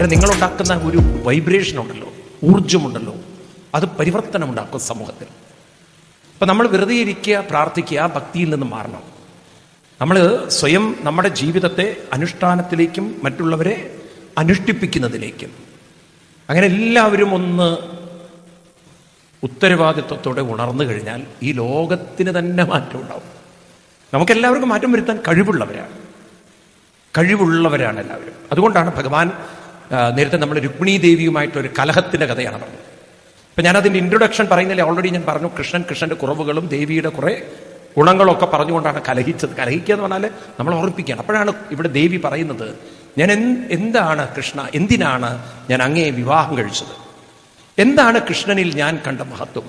കാരണം നിങ്ങളുണ്ടാക്കുന്ന ഒരു വൈബ്രേഷൻ ഉണ്ടല്ലോ ഊർജമുണ്ടല്ലോ അത് പരിവർത്തനം ഉണ്ടാക്കും സമൂഹത്തിൽ. അപ്പൊ നമ്മൾ വെറുതെ ഇരിക്കുക പ്രാർത്ഥിക്കുക ഭക്തിയിൽ നിന്ന് മാറണം. നമ്മൾ സ്വയം നമ്മുടെ ജീവിതത്തെ അനുഷ്ഠാനത്തിലേക്കും മറ്റുള്ളവരെ അനുഷ്ഠിപ്പിക്കുന്നതിലേക്കും. അങ്ങനെ എല്ലാവരും ഒന്ന് ഉത്തരവാദിത്വത്തോടെ ഉണർന്നു കഴിഞ്ഞാൽ ഈ ലോകത്തിന് തന്നെ മാറ്റം ഉണ്ടാവും. നമുക്കെല്ലാവർക്കും മാറ്റം വരുത്താൻ കഴിവുള്ളവരാണ്. കഴിവുള്ളവരാണ് എല്ലാവരും. അതുകൊണ്ടാണ് ഭഗവാൻ നേരത്തെ നമ്മൾ രുക്മിണി ദേവിയുമായിട്ടൊരു കലഹത്തിന്റെ കഥയാണ് പറഞ്ഞത്. ഞാൻ അതിന്റെ ഇൻട്രൊഡക്ഷൻ പറയുന്നില്ല ഓൾറെഡി ഞാൻ പറഞ്ഞു കൃഷ്ണൻ കൃഷ്ണന്റെ കുറവുകളും ദേവിയുടെ കുറെ ഗുണങ്ങളൊക്കെ പറഞ്ഞുകൊണ്ടാണ് കലഹിച്ചത്. കലഹിക്കുക എന്ന് പറഞ്ഞാൽ നമ്മൾ ഓർമ്മിപ്പിക്കുകയാണ്. അപ്പോഴാണ് ഇവിടെ ദേവി പറയുന്നത് ഞാൻ എന്ത് എന്താണ് കൃഷ്ണ? എന്തിനാണ് ഞാൻ അങ്ങേ വിവാഹം കഴിച്ചത്? എന്താണ് കൃഷ്ണനിൽ ഞാൻ കണ്ട മഹത്വം?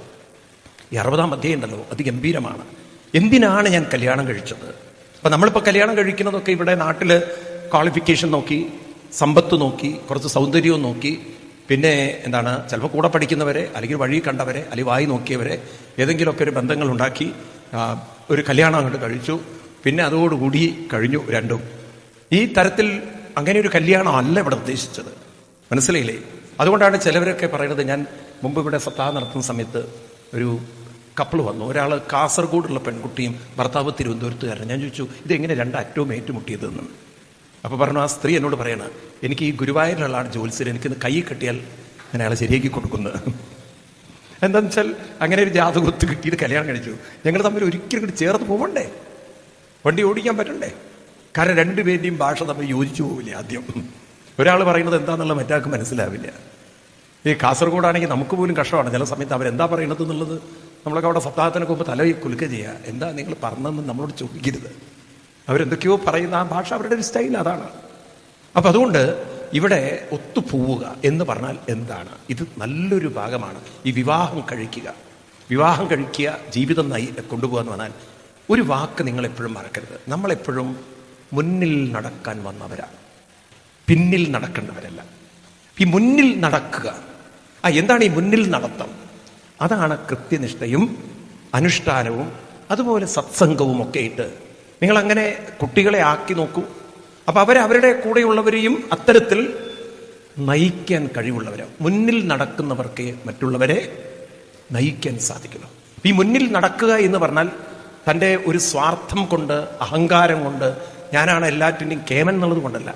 ഈ അറുപതാം അധ്യായം ഉണ്ടല്ലോ അതിഗംഭീരമാണ് എന്തിനാണ് ഞാൻ കല്യാണം കഴിച്ചത്? അപ്പൊ നമ്മളിപ്പോൾ കല്യാണം കഴിക്കുന്നതൊക്കെ ഇവിടെ നാട്ടിൽ ക്വാളിഫിക്കേഷൻ നോക്കി സമ്പത്ത് നോക്കി കുറച്ച് സൗന്ദര്യവും നോക്കി പിന്നെ എന്താണ് ചിലപ്പോൾ കൂടെ പഠിക്കുന്നവരെ അല്ലെങ്കിൽ വഴി കണ്ടവരെ അല്ലെങ്കിൽ വായി നോക്കിയവരെ ഏതെങ്കിലുമൊക്കെ ഒരു ബന്ധങ്ങൾ ഉണ്ടാക്കി ഒരു കല്യാണം അങ്ങോട്ട് കഴിച്ചു പിന്നെ അതോടുകൂടി കഴിഞ്ഞു രണ്ടും. ഈ തരത്തിൽ അങ്ങനെ ഒരു കല്യാണം അല്ല ഇവിടെ ഉദ്ദേശിച്ചത്. മനസ്സിലായില്ലേ? അതുകൊണ്ടാണ് ചിലവരൊക്കെ പറയുന്നത് ഞാൻ മുമ്പ് ഇവിടെ സത്താ നടത്തുന്ന സമയത്ത് ഒരു കപ്പിൾ വന്നു. ഒരാൾ കാസർഗോഡുള്ള പെൺകുട്ടിയും ഭർത്താവ് തിരുവനന്തപുരത്തുകാരൻ ഞാൻ ചോദിച്ചു ഇതെങ്ങനെ രണ്ട് അറ്റവും ഏറ്റുമുട്ടിയതെന്ന്? അപ്പൊ പറഞ്ഞു ആ സ്ത്രീ എന്നോട് പറയണ എനിക്ക് ഈ ഗുരുവായൂരിലുള്ള ജോത്സ്യൻ എനിക്ക് എനിക്കിന്ന് കൈ കെട്ടിയാൽ ഞാൻ അയാളെ ശരിയാക്കി കൊടുക്കുന്നത് എന്താന്ന് വെച്ചാൽ അങ്ങനെ ഒരു ജാതകത്ത് കിട്ടിയത് കല്യാണം കഴിച്ചു. ഞങ്ങൾ തമ്മിൽ ഒരിക്കലും കൂടി ചേർത്ത് പോവണ്ടേ? വണ്ടി ഓടിക്കാൻ പറ്റണ്ടേ? കാരണം രണ്ടുപേരുടെയും ഭാഷ തമ്മിൽ യോജിച്ചു പോവില്ല ആദ്യം. ഒരാൾ പറയുന്നത് എന്താണെന്നുള്ള മറ്റാൾക്ക് മനസ്സിലാവില്ല. ഈ കാസർഗോഡാണെങ്കിൽ നമുക്ക് പോലും കഷ്ടമാണ്. ചില സമയത്ത് അവരെന്താ പറയണത് എന്നുള്ളത് നമ്മളൊക്കെ അവിടെ സപ്താഹത്തിനൊക്കെ മുമ്പ് തല കുലുക്കുക ചെയ്യുക എന്താ നിങ്ങൾ പറഞ്ഞതെന്ന് നമ്മളോട് ചോദിക്കരുത്. അവരെന്തൊക്കെയോ പറയുന്ന ആ ഭാഷ അവരുടെ ഒരു സ്റ്റൈൽ അതാണ്. അപ്പൊ അതുകൊണ്ട് ഇവിടെ ഒത്തുപോവുക എന്ന് പറഞ്ഞാൽ എന്താണ്? ഇത് നല്ലൊരു ഭാഗമാണ്. ഈ വിവാഹം കഴിക്കുക. വിവാഹം കഴിക്കുക ജീവിതം നയി കൊണ്ടുപോകുക എന്ന് പറഞ്ഞാൽ ഒരു വാക്ക് നിങ്ങൾ എപ്പോഴും മറക്കരുത്. നമ്മളെപ്പോഴും മുന്നിൽ നടക്കാൻ വന്നവരാണ് പിന്നിൽ നടക്കേണ്ടവരല്ല. ഈ മുന്നിൽ നടക്കുക. ആ എന്താണ് ഈ മുന്നിൽ നടത്തം? അതാണ് കൃത്യനിഷ്ഠയും അനുഷ്ഠാനവും അതുപോലെ സത്സംഗവും ഒക്കെ ഇട്ട് നിങ്ങൾ അങ്ങനെ കുട്ടികളെ ആക്കി നോക്കൂ. അപ്പൊ അവർ അവരുടെ കൂടെയുള്ളവരെയും അത്തരത്തിൽ നയിക്കാൻ കഴിവുള്ളവരാണ് മുന്നിൽ നടക്കുന്നവർക്ക് മറ്റുള്ളവരെ നയിക്കാൻ സാധിക്കുന്നു. ഈ മുന്നിൽ നടക്കുക എന്ന് പറഞ്ഞാൽ തന്റെ ഒരു സ്വാർത്ഥം കൊണ്ട് അഹങ്കാരം കൊണ്ട് ഞാനാണ് എല്ലാറ്റിന്റെയും കേമൻ എന്നുള്ളത് കൊണ്ടല്ല.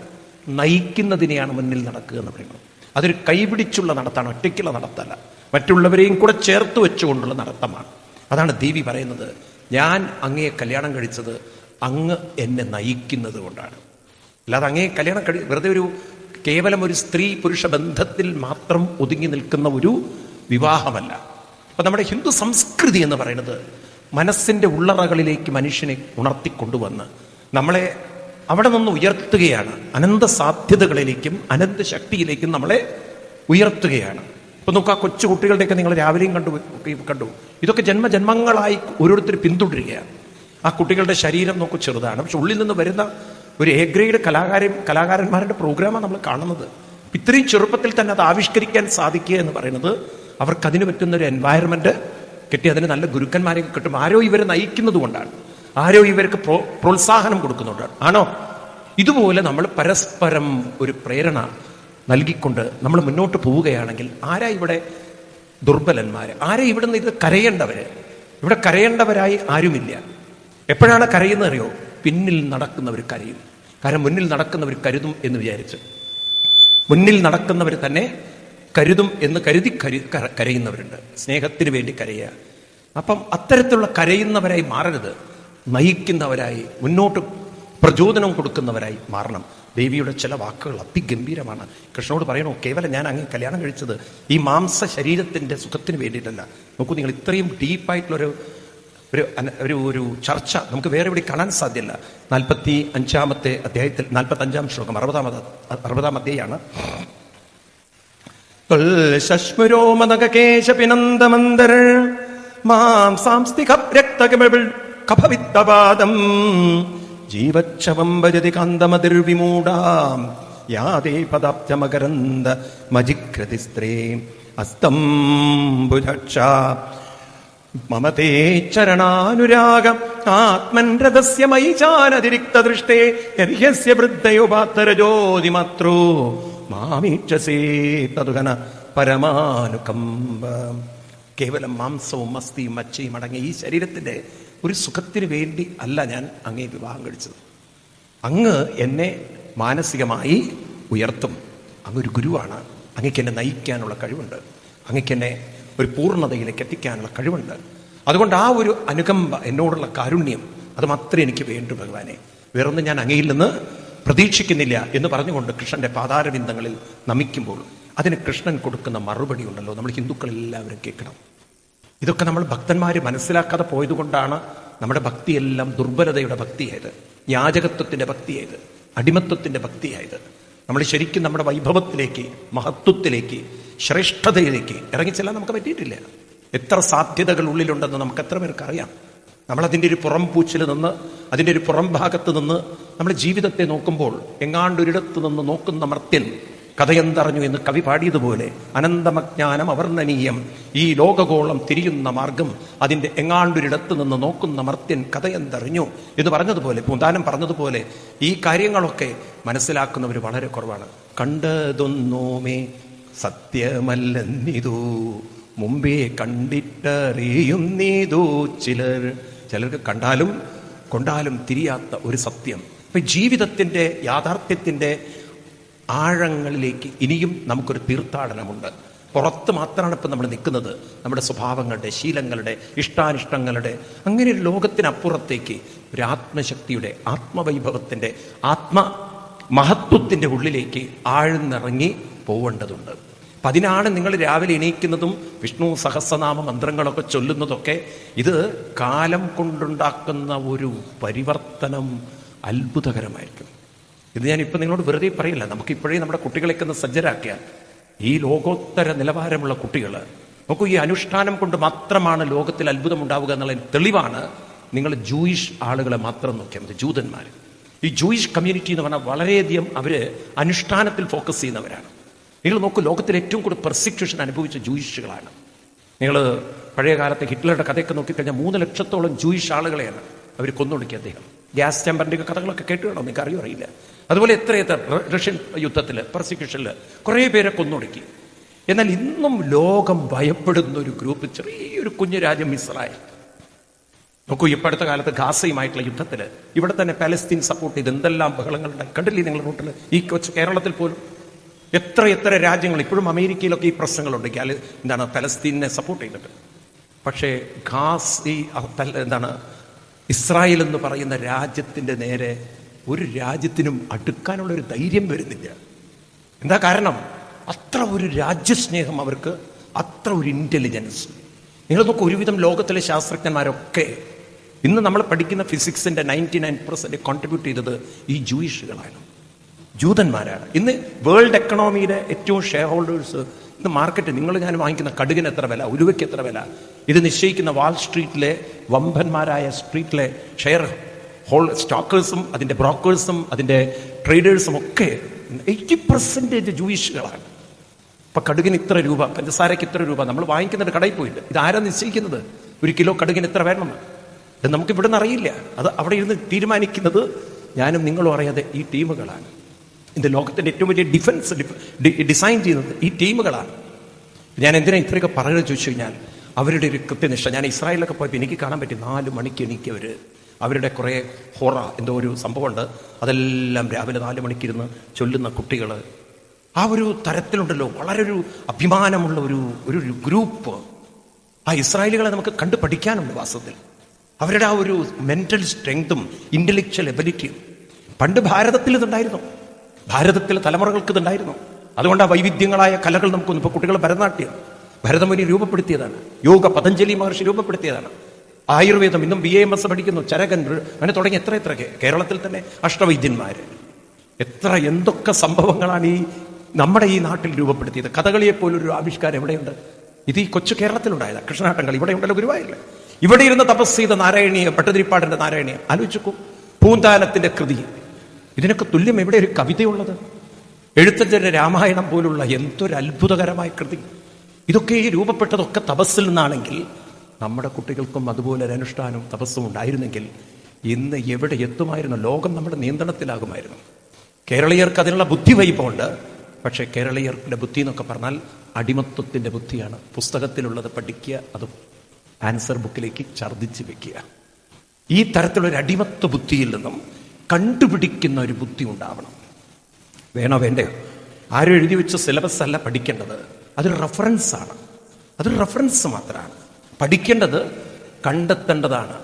നയിക്കുന്നതിനെയാണ് മുന്നിൽ നടക്കുക എന്ന് പറയുന്നത്. അതൊരു കൈപിടിച്ചുള്ള നടത്താണ് ഒറ്റയ്ക്കുള്ള നടത്തല്ല. മറ്റുള്ളവരെയും കൂടെ ചേർത്ത് വെച്ചുകൊണ്ടുള്ള നടത്തമാണ്. അതാണ് ദേവി പറയുന്നത്. ഞാൻ അങ്ങയെ കല്യാണം കഴിച്ചത് അങ്ങ് എന്നെ നയിക്കുന്നത് കൊണ്ടാണ്. അല്ലാതെ അങ്ങേ കല്യാണം കഴി വെറുതെ ഒരു കേവലം ഒരു സ്ത്രീ പുരുഷ ബന്ധത്തിൽ മാത്രം ഒതുങ്ങി നിൽക്കുന്ന ഒരു വിവാഹമല്ല. അപ്പൊ നമ്മുടെ ഹിന്ദു സംസ്കൃതി എന്ന് പറയുന്നത് മനസ്സിന്റെ ഉള്ളറകളിലേക്ക് മനുഷ്യനെ ഉണർത്തിക്കൊണ്ടുവന്ന് നമ്മളെ അവിടെ നിന്ന് ഉയർത്തുകയാണ്. അനന്ത സാധ്യതകളിലേക്കും അനന്ത ശക്തിയിലേക്കും നമ്മളെ ഉയർത്തുകയാണ്. ഇപ്പൊ നോക്കുക ആ കൊച്ചു കുട്ടികളുടെയൊക്കെ നിങ്ങൾ രാവിലെയും കണ്ടു കണ്ടു. ഇതൊക്കെ ജന്മജന്മങ്ങളായി ഓരോരുത്തർ പിന്തുടരുകയാണ്. ആ കുട്ടികളുടെ ശരീരം നോക്കൂ ചെറുതാണ്. പക്ഷെ ഉള്ളിൽ നിന്ന് വരുന്ന ഒരു എ ഗ്രേഡ് കലാകാരൻ കലാകാരന്മാരുടെ പ്രോഗ്രാമാണ് നമ്മൾ കാണുന്നത്. ഇത്രയും ചെറുപ്പത്തിൽ തന്നെ അത് ആവിഷ്കരിക്കാൻ സാധിക്കുക എന്ന് പറയുന്നത് അവർക്ക് അതിന് പറ്റുന്ന ഒരു എൻവയറമെന്റ് കിട്ടി അതിന് നല്ല ഗുരുക്കന്മാരെ കിട്ടും. ആരോ ഇവരെ നയിക്കുന്നത് കൊണ്ടാണ്. ആരോ ഇവർക്ക് പ്രോ പ്രോത്സാഹനം കൊടുക്കുന്നുണ്ടാണ് ആണോ? ഇതുപോലെ നമ്മൾ പരസ്പരം ഒരു പ്രേരണ നൽകിക്കൊണ്ട് നമ്മൾ മുന്നോട്ട് പോവുകയാണെങ്കിൽ ആരാ ഇവിടെ ദുർബലന്മാർ ആരാ ഇവിടുന്ന് ഇത് കരയേണ്ടവര്? ഇവിടെ കരയേണ്ടവരായി ആരുമില്ല. എപ്പോഴാണ് കരയുന്നത് അറിയോ? പിന്നിൽ നടക്കുന്നവർ കരയും. കാരണം മുന്നിൽ നടക്കുന്നവർ കരുതും എന്ന് വിചാരിച്ച്. മുന്നിൽ നടക്കുന്നവർ തന്നെ കരുതും എന്ന് കരുതി കരു കര- കരയുന്നവരുണ്ട്. സ്നേഹത്തിന് വേണ്ടി കരയുക. അപ്പം അത്തരത്തിലുള്ള കരയുന്നവരായി മാറരുത്. നയിക്കുന്നവരായി മുന്നോട്ട് പ്രചോദനം കൊടുക്കുന്നവരായി മാറണം. ദേവിയുടെ ചില വാക്കുകൾ അതിഗംഭീരമാണ്. കൃഷ്ണനോട് പറയണോ കേവലം ഞാൻ അങ്ങ് കല്യാണം കഴിച്ചത് ഈ മാംസ ശരീരത്തിന്റെ സുഖത്തിന് വേണ്ടിയിട്ടല്ല. നോക്കൂ നിങ്ങൾ ഇത്രയും ഡീപ്പായിട്ടുള്ളൊരു ഒരു ഒരു ഒരു ചർച്ച. നമുക്ക് വേറെ എവിടെ കാണാൻ സാധ്യമല്ല നാൽപ്പത്തി അഞ്ചാമത്തെ അധ്യായത്തിൽ നാൽപ്പത്തി അഞ്ചാം ശ്ലോകം അറുപതാം അധ- അറുപതാം ഭജതി കാന്തമതിർവിമൂഢാം യാതേ പദാബ്ജമകരന്ദ മജിക്രതി സ്ത്രീ മമ തേ ചരണാനുരാഗം. ആത്മൻ രഥസ്യ മയി ചാനതിരിക്തദൃഷ്ടേ യസ്യ വൃദ്ധയുപാത്തരജോതിമാത്രോ മാമീക്ഷസേ തതുകന പരമാനുകമ്പ. കേവലം മാംസവും മസ്തിയും മച്ചയും അടങ്ങിയ ഈ ശരീരത്തിന്റെ ഒരു സുഖത്തിന് വേണ്ടി അല്ല ഞാൻ അങ്ങേ വിവാഹം കഴിച്ചത്. അങ്ങ് എന്നെ മാനസികമായി ഉയർത്തും. അങ്ങ് ഒരു ഗുരുവാണ്. അങ്ങക്ക് നയിക്കാനുള്ള കഴിവുണ്ട്. അങ്ങക്ക് ഒരു പൂർണതയിലേക്ക് എത്തിക്കാനുള്ള കഴിവുണ്ട്. അതുകൊണ്ട് ആ ഒരു അനുകമ്പ എന്നോടുള്ള കാരുണ്യം അത് മാത്രമേ എനിക്ക് വേണ്ടു ഭഗവാനെ. വേറൊന്നും ഞാൻ അങ്ങയിൽ നിന്ന് പ്രതീക്ഷിക്കുന്നില്ല എന്ന് പറഞ്ഞുകൊണ്ട് കൃഷ്ണന്റെ പാതാരവിന്ദങ്ങളിൽ നമിക്കുമ്പോൾ അതിന് കൃഷ്ണൻ കൊടുക്കുന്ന മറുപടി ഉണ്ടല്ലോ. നമ്മൾ ഹിന്ദുക്കളെല്ലാവരും കേൾക്കണം. ഇതൊക്കെ നമ്മൾ ഭക്തന്മാർ മനസ്സിലാക്കാതെ പോയതുകൊണ്ടാണ് നമ്മുടെ ഭക്തിയെല്ലാം ദുർബലതയുടെ ഭക്തിയായത്. യാചകത്വത്തിന്റെ ഭക്തിയായത്. അടിമത്വത്തിന്റെ ഭക്തിയായത്. നമ്മൾ ശരിക്കും നമ്മുടെ വൈഭവത്തിലേക്ക് മഹത്വത്തിലേക്ക് ശ്രേഷ്ഠതയിലേക്ക്. ഇറങ്ങിച്ചെല്ലാൻ നമുക്ക് പറ്റിയിട്ടില്ല. എത്ര സാധ്യതകൾ ഉള്ളിലുണ്ടെന്ന് നമുക്ക് എത്ര പേർക്ക് അറിയാം. നമ്മൾ അതിന്റെ ഒരു പുറം പൂച്ചിൽ നിന്ന് അതിന്റെ ഒരു പുറം ഭാഗത്ത് നിന്ന് നമ്മൾ ജീവിതത്തെ നോക്കുമ്പോൾ എങ്ങാണ്ടൊരിടത്ത് നിന്ന് നോക്കുന്ന മർത്യൻ കഥയെന്തറിഞ്ഞു എന്ന് കവി പാടിയതുപോലെ അനന്തമജ്ഞാനം അവർണനീയം ഈ ലോകഗോളം തിരിയുന്ന മാർഗം അതിന്റെ എങ്ങാണ്ടൊരിടത്ത് നിന്ന് നോക്കുന്ന മർത്യൻ കഥയെന്തറിഞ്ഞു എന്ന് പറഞ്ഞതുപോലെ പൂന്താനം പറഞ്ഞതുപോലെ ഈ കാര്യങ്ങളൊക്കെ മനസ്സിലാക്കുന്നവർ വളരെ കുറവാണ്. കണ്ടതൊന്നോമേ സത്യമല്ലെന്നിതൂ. മുമ്പേ കണ്ടിട്ടറിയുന്നീതു ചിലർ. ചിലർക്ക് കണ്ടാലും കൊണ്ടാലും തിരിയാത്ത ഒരു സത്യം. ഇപ്പൊ ജീവിതത്തിന്റെ യാഥാർത്ഥ്യത്തിന്റെ ആഴങ്ങളിലേക്ക് ഇനിയും നമുക്കൊരു തീർത്ഥാടനമുണ്ട്. പുറത്ത് മാത്രമാണ് ഇപ്പം നമ്മൾ നിൽക്കുന്നത്. നമ്മുടെ സ്വഭാവങ്ങളുടെ ശീലങ്ങളുടെ ഇഷ്ടാനിഷ്ടങ്ങളുടെ അങ്ങനെ ഒരു ലോകത്തിനപ്പുറത്തേക്ക് ഒരു ആത്മശക്തിയുടെ ആത്മവൈഭവത്തിന്റെ ആത്മ മഹത്വത്തിന്റെ ഉള്ളിലേക്ക് ആഴ്ന്നിറങ്ങി പോവേണ്ടതുണ്ട്. അപ്പം അതിനാണ് നിങ്ങൾ രാവിലെ എണീക്കുന്നതും വിഷ്ണു സഹസ്രനാമ മന്ത്രങ്ങളൊക്കെ ചൊല്ലുന്നതൊക്കെ ഇത് കാലം കൊണ്ടുണ്ടാക്കുന്ന ഒരു പരിവർത്തനം അത്ഭുതകരമായിരിക്കും. ഇത് ഞാൻ ഇപ്പം നിങ്ങളോട് വെറുതെ പറയില്ല നമുക്കിപ്പോഴേ നമ്മുടെ കുട്ടികളെയൊക്കെ ഒന്ന് സജ്ജരാക്കിയാൽ ഈ ലോകോത്തര നിലവാരമുള്ള കുട്ടികൾ നോക്കൂ ഈ അനുഷ്ഠാനം കൊണ്ട് മാത്രമാണ് ലോകത്തിൽ അത്ഭുതം ഉണ്ടാവുക എന്നുള്ള തെളിവാണ് നിങ്ങൾ ജൂയിഷ് ആളുകളെ മാത്രം നോക്കിയാൽ മതി ജൂതന്മാർ ഈ ജൂയിഷ് കമ്മ്യൂണിറ്റി എന്ന് പറഞ്ഞാൽ വളരെയധികം അവർ അനുഷ്ഠാനത്തിൽ ഫോക്കസ് ചെയ്യുന്നവരാണ്. നിങ്ങൾ നോക്കൂ ലോകത്തിൽ ഏറ്റവും കൂടുതൽ പെർസിക്യൂഷൻ അനുഭവിച്ച ജൂയിഷുകളാണ് നിങ്ങൾ പഴയ കാലത്തെ ഹിറ്റ്ലറുടെ കഥയൊക്കെ നോക്കിക്കഴിഞ്ഞാൽ മൂന്ന് ലക്ഷത്തോളം ജൂയിഷ് ആളുകളെയാണ് അവർ കൊന്നൊടുക്കിയ അദ്ദേഹം. ഗ്യാസ് ചേമ്പറിന്റെ കഥകളൊക്കെ കേട്ട് നിങ്ങൾക്ക് അറിയോ അറിയില്ല. അതുപോലെ എത്രയെത്ര റഷ്യൻ യുദ്ധത്തിൽ പെർസിക്യൂഷനിൽ കുറേ പേരെ കൊന്നൊടുക്കി. എന്നാൽ ഇന്നും ലോകം ഭയപ്പെടുന്ന ഒരു ഗ്രൂപ്പ് ചെറിയൊരു കുഞ്ഞു രാജ്യം ഇസ്രായേൽ നോക്കൂ ഇപ്പം അടുത്ത കാലത്ത് ഗാസയുമായിട്ടുള്ള യുദ്ധത്തിൽ ഇവിടെ തന്നെ പാലസ്തീൻ സപ്പോർട്ട് ചെയ്ത് എന്തെല്ലാം ബഹളങ്ങളുണ്ടായി. കണ്ടില്ലേ നിങ്ങൾ റൂട്ടിൽ ഈ കേരളത്തിൽ പോലും എത്ര എത്ര രാജ്യങ്ങൾ ഇപ്പോഴും അമേരിക്കയിലൊക്കെ ഈ പ്രശ്നങ്ങളുണ്ട്. ഗ്യാല എന്താണ് പലസ്തീനെ സപ്പോർട്ട് ചെയ്തിട്ട്. പക്ഷേ ഖാസ് ഈ എന്താണ് ഇസ്രായേൽ എന്ന് പറയുന്ന രാജ്യത്തിന്റെ നേരെ ഒരു രാജ്യത്തിനും അടുക്കാനുള്ള ഒരു ധൈര്യം വരുന്നില്ല. എന്താ കാരണം? അത്ര ഒരു രാജ്യസ്നേഹം അവർക്ക് അത്ര ഒരു ഇന്റലിജൻസ് നിങ്ങൾ നോക്കൂ ഒരുവിധം ലോകത്തിലെ ശാസ്ത്രജ്ഞന്മാരൊക്കെ ഇന്ന് നമ്മൾ പഠിക്കുന്ന ഫിസിക്സിന്റെ നയന്റി നയൻ പെർസെന്റ് കോൺട്രിബ്യൂട്ട് ചെയ്തത് ഈ ജൂയിഷുകളാണ് ജൂതന്മാരാണ്. ഇന്ന് വേൾഡ് എക്കണോമിയുടെ ഏറ്റവും ഷെയർ ഹോൾഡേഴ്സ് ഇന്ന് മാർക്കറ്റ് നിങ്ങൾ ഞാൻ വാങ്ങിക്കുന്ന കടുകിന് എത്ര വില ഉലുവയ്ക്ക് എത്ര വില? ഇത് നിശ്ചയിക്കുന്ന വാൾ സ്ട്രീറ്റിലെ വമ്പന്മാരായ സ്ട്രീറ്റിലെ ഷെയർ ഹോൾ സ്റ്റോക്കേഴ്സും അതിന്റെ ബ്രോക്കേഴ്സും അതിന്റെ ട്രേഡേഴ്സും ഒക്കെ എയ്റ്റി പെർസെന്റേജ് ജൂയിഷുകളാണ് ഇപ്പം കടുകിന് ഇത്ര രൂപ പഞ്ചസാരയ്ക്ക് ഇത്ര രൂപ നമ്മൾ വാങ്ങിക്കുന്നത് കടയിൽ പോയിട്ട് ഇത് ആരാ നിശ്ചയിക്കുന്നത്? ഒരു കിലോ കടുകിന് ഇത്ര വേണമെന്ന്? ഇത് നമുക്ക് ഇവിടെ നിന്ന് അറിയില്ല. അത് അവിടെ ഇരുന്ന് തീരുമാനിക്കുന്നത് ഞാനും നിങ്ങളും അറിയാതെ ഈ ടീമുകളാണ്. ഇത് ലോകത്തിന്റെ ഏറ്റവും വലിയ ഡിഫൻസ് ഡിസൈൻ ചെയ്യുന്നത് ഈ ടീമുകളാണ്. ഞാൻ എന്തിനാ ഇത്രയൊക്കെ പറയുന്നത് ചോദിച്ചു കഴിഞ്ഞാൽ അവരുടെ ഒരു കൃത്യനിഷ്ഠ. ഞാൻ ഇസ്രായേലിലൊക്കെ പോയപ്പോൾ എനിക്ക് കാണാൻ പറ്റി നാല് മണിക്ക് എനിക്ക് അവർ അവരുടെ കുറേ ഹൊറ എന്തോ ഒരു സംഭവമുണ്ട്. അതെല്ലാം രാവിലെ നാല് മണിക്കിരുന്ന് ചൊല്ലുന്ന കുട്ടികൾ ആ ഒരു തരത്തിലുണ്ടല്ലോ. വളരെ ഒരു അഭിമാനമുള്ള ഒരു ഒരു ഒരു ഗ്രൂപ്പ്. ആ ഇസ്രായേലുകളെ നമുക്ക് കണ്ടു പഠിക്കാനുണ്ട് വാസ്തവത്തിൽ. അവരുടെ ആ ഒരു മെന്റൽ സ്ട്രെങ്തും ഇന്റലക്ച്വൽ എബിലിറ്റിയും പണ്ട് ഭാരതത്തിൽ ഇതുണ്ടായിരുന്നു. ഭാരതത്തിലെ തലമുറകൾക്ക് ഇതുണ്ടായിരുന്നു. അതുകൊണ്ട് ആ വൈവിധ്യങ്ങളായ കലകൾ നമുക്കൊന്നും ഇപ്പൊ കുട്ടികൾ ഭരതനാട്യം ഭരതമുനി രൂപപ്പെടുത്തിയതാണ്. യോഗ പതഞ്ജലി മഹർഷി രൂപപ്പെടുത്തിയതാണ്. ആയുർവേദം ഇന്നും ബി എം എസ് പഠിക്കുന്നു. ചരകൻ അങ്ങനെ തുടങ്ങി എത്ര എത്ര കേരളത്തിൽ തന്നെ അഷ്ടവൈദ്യന്മാര്. എത്ര എന്തൊക്കെ സംഭവങ്ങളാണ് ഈ നമ്മുടെ ഈ നാട്ടിൽ രൂപപ്പെടുത്തിയത്. കഥകളിയെ പോലൊരു ആവിഷ്കാരം എവിടെയുണ്ട്? ഇത് ഈ കൊച്ചു കേരളത്തിലുണ്ടായത്. കൃഷ്ണാട്ടങ്ങൾ ഇവിടെ ഉണ്ടല്ലോ ഗുരുവായൂരിൽ ഇവിടെ ഇരുന്ന് തപസ് ചെയ്ത നാരായണീയ ഭട്ടതിരിപ്പാടിന്റെ നാരായണീയ. ആലോചിക്കൂ പൂന്താനത്തിന്റെ കൃതി. ഇതിനൊക്കെ തുല്യം എവിടെ ഒരു കവിതയുള്ളത്? എഴുത്തച്ഛന്റെ രാമായണം പോലുള്ള എന്തൊരു അത്ഭുതകരമായ കൃതി. ഇതൊക്കെ ഈ രൂപപ്പെട്ടതൊക്കെ തപസ്സിൽ നിന്നാണെങ്കിൽ നമ്മുടെ കുട്ടികൾക്കും അതുപോലെ ഒരു അനുഷ്ഠാനവും തപസ്സും ഉണ്ടായിരുന്നെങ്കിൽ ഇന്ന് എവിടെ എത്തുമായിരുന്നു? ലോകം നമ്മുടെ നിയന്ത്രണത്തിലാകുമായിരുന്നു. കേരളീയർക്ക് അതിനുള്ള ബുദ്ധി വൈപ്പുണ്ട് പക്ഷേ കേരളീയർക്കുടെ ബുദ്ധി എന്നൊക്കെ പറഞ്ഞാൽ അടിമത്വത്തിന്റെ ബുദ്ധിയാണ്. പുസ്തകത്തിലുള്ളത് പഠിക്കുക അത് ആൻസർ ബുക്കിലേക്ക് ഛർദ്ദിച്ച് വെക്കുക. ഈ തരത്തിലൊരു അടിമത്വ ബുദ്ധിയിൽ നിന്നും കണ്ടുപിടിക്കുന്ന ഒരു ബുദ്ധി ഉണ്ടാവണം. വേണോ വേണ്ടയോ ആരും എഴുതി വെച്ച സിലബസ് അല്ല പഠിക്കേണ്ടത്. അതൊരു റഫറൻസ് ആണ്. അതൊരു റഫറൻസ് മാത്രമാണ്. പഠിക്കേണ്ടത് കണ്ടെത്തേണ്ടതാണ്.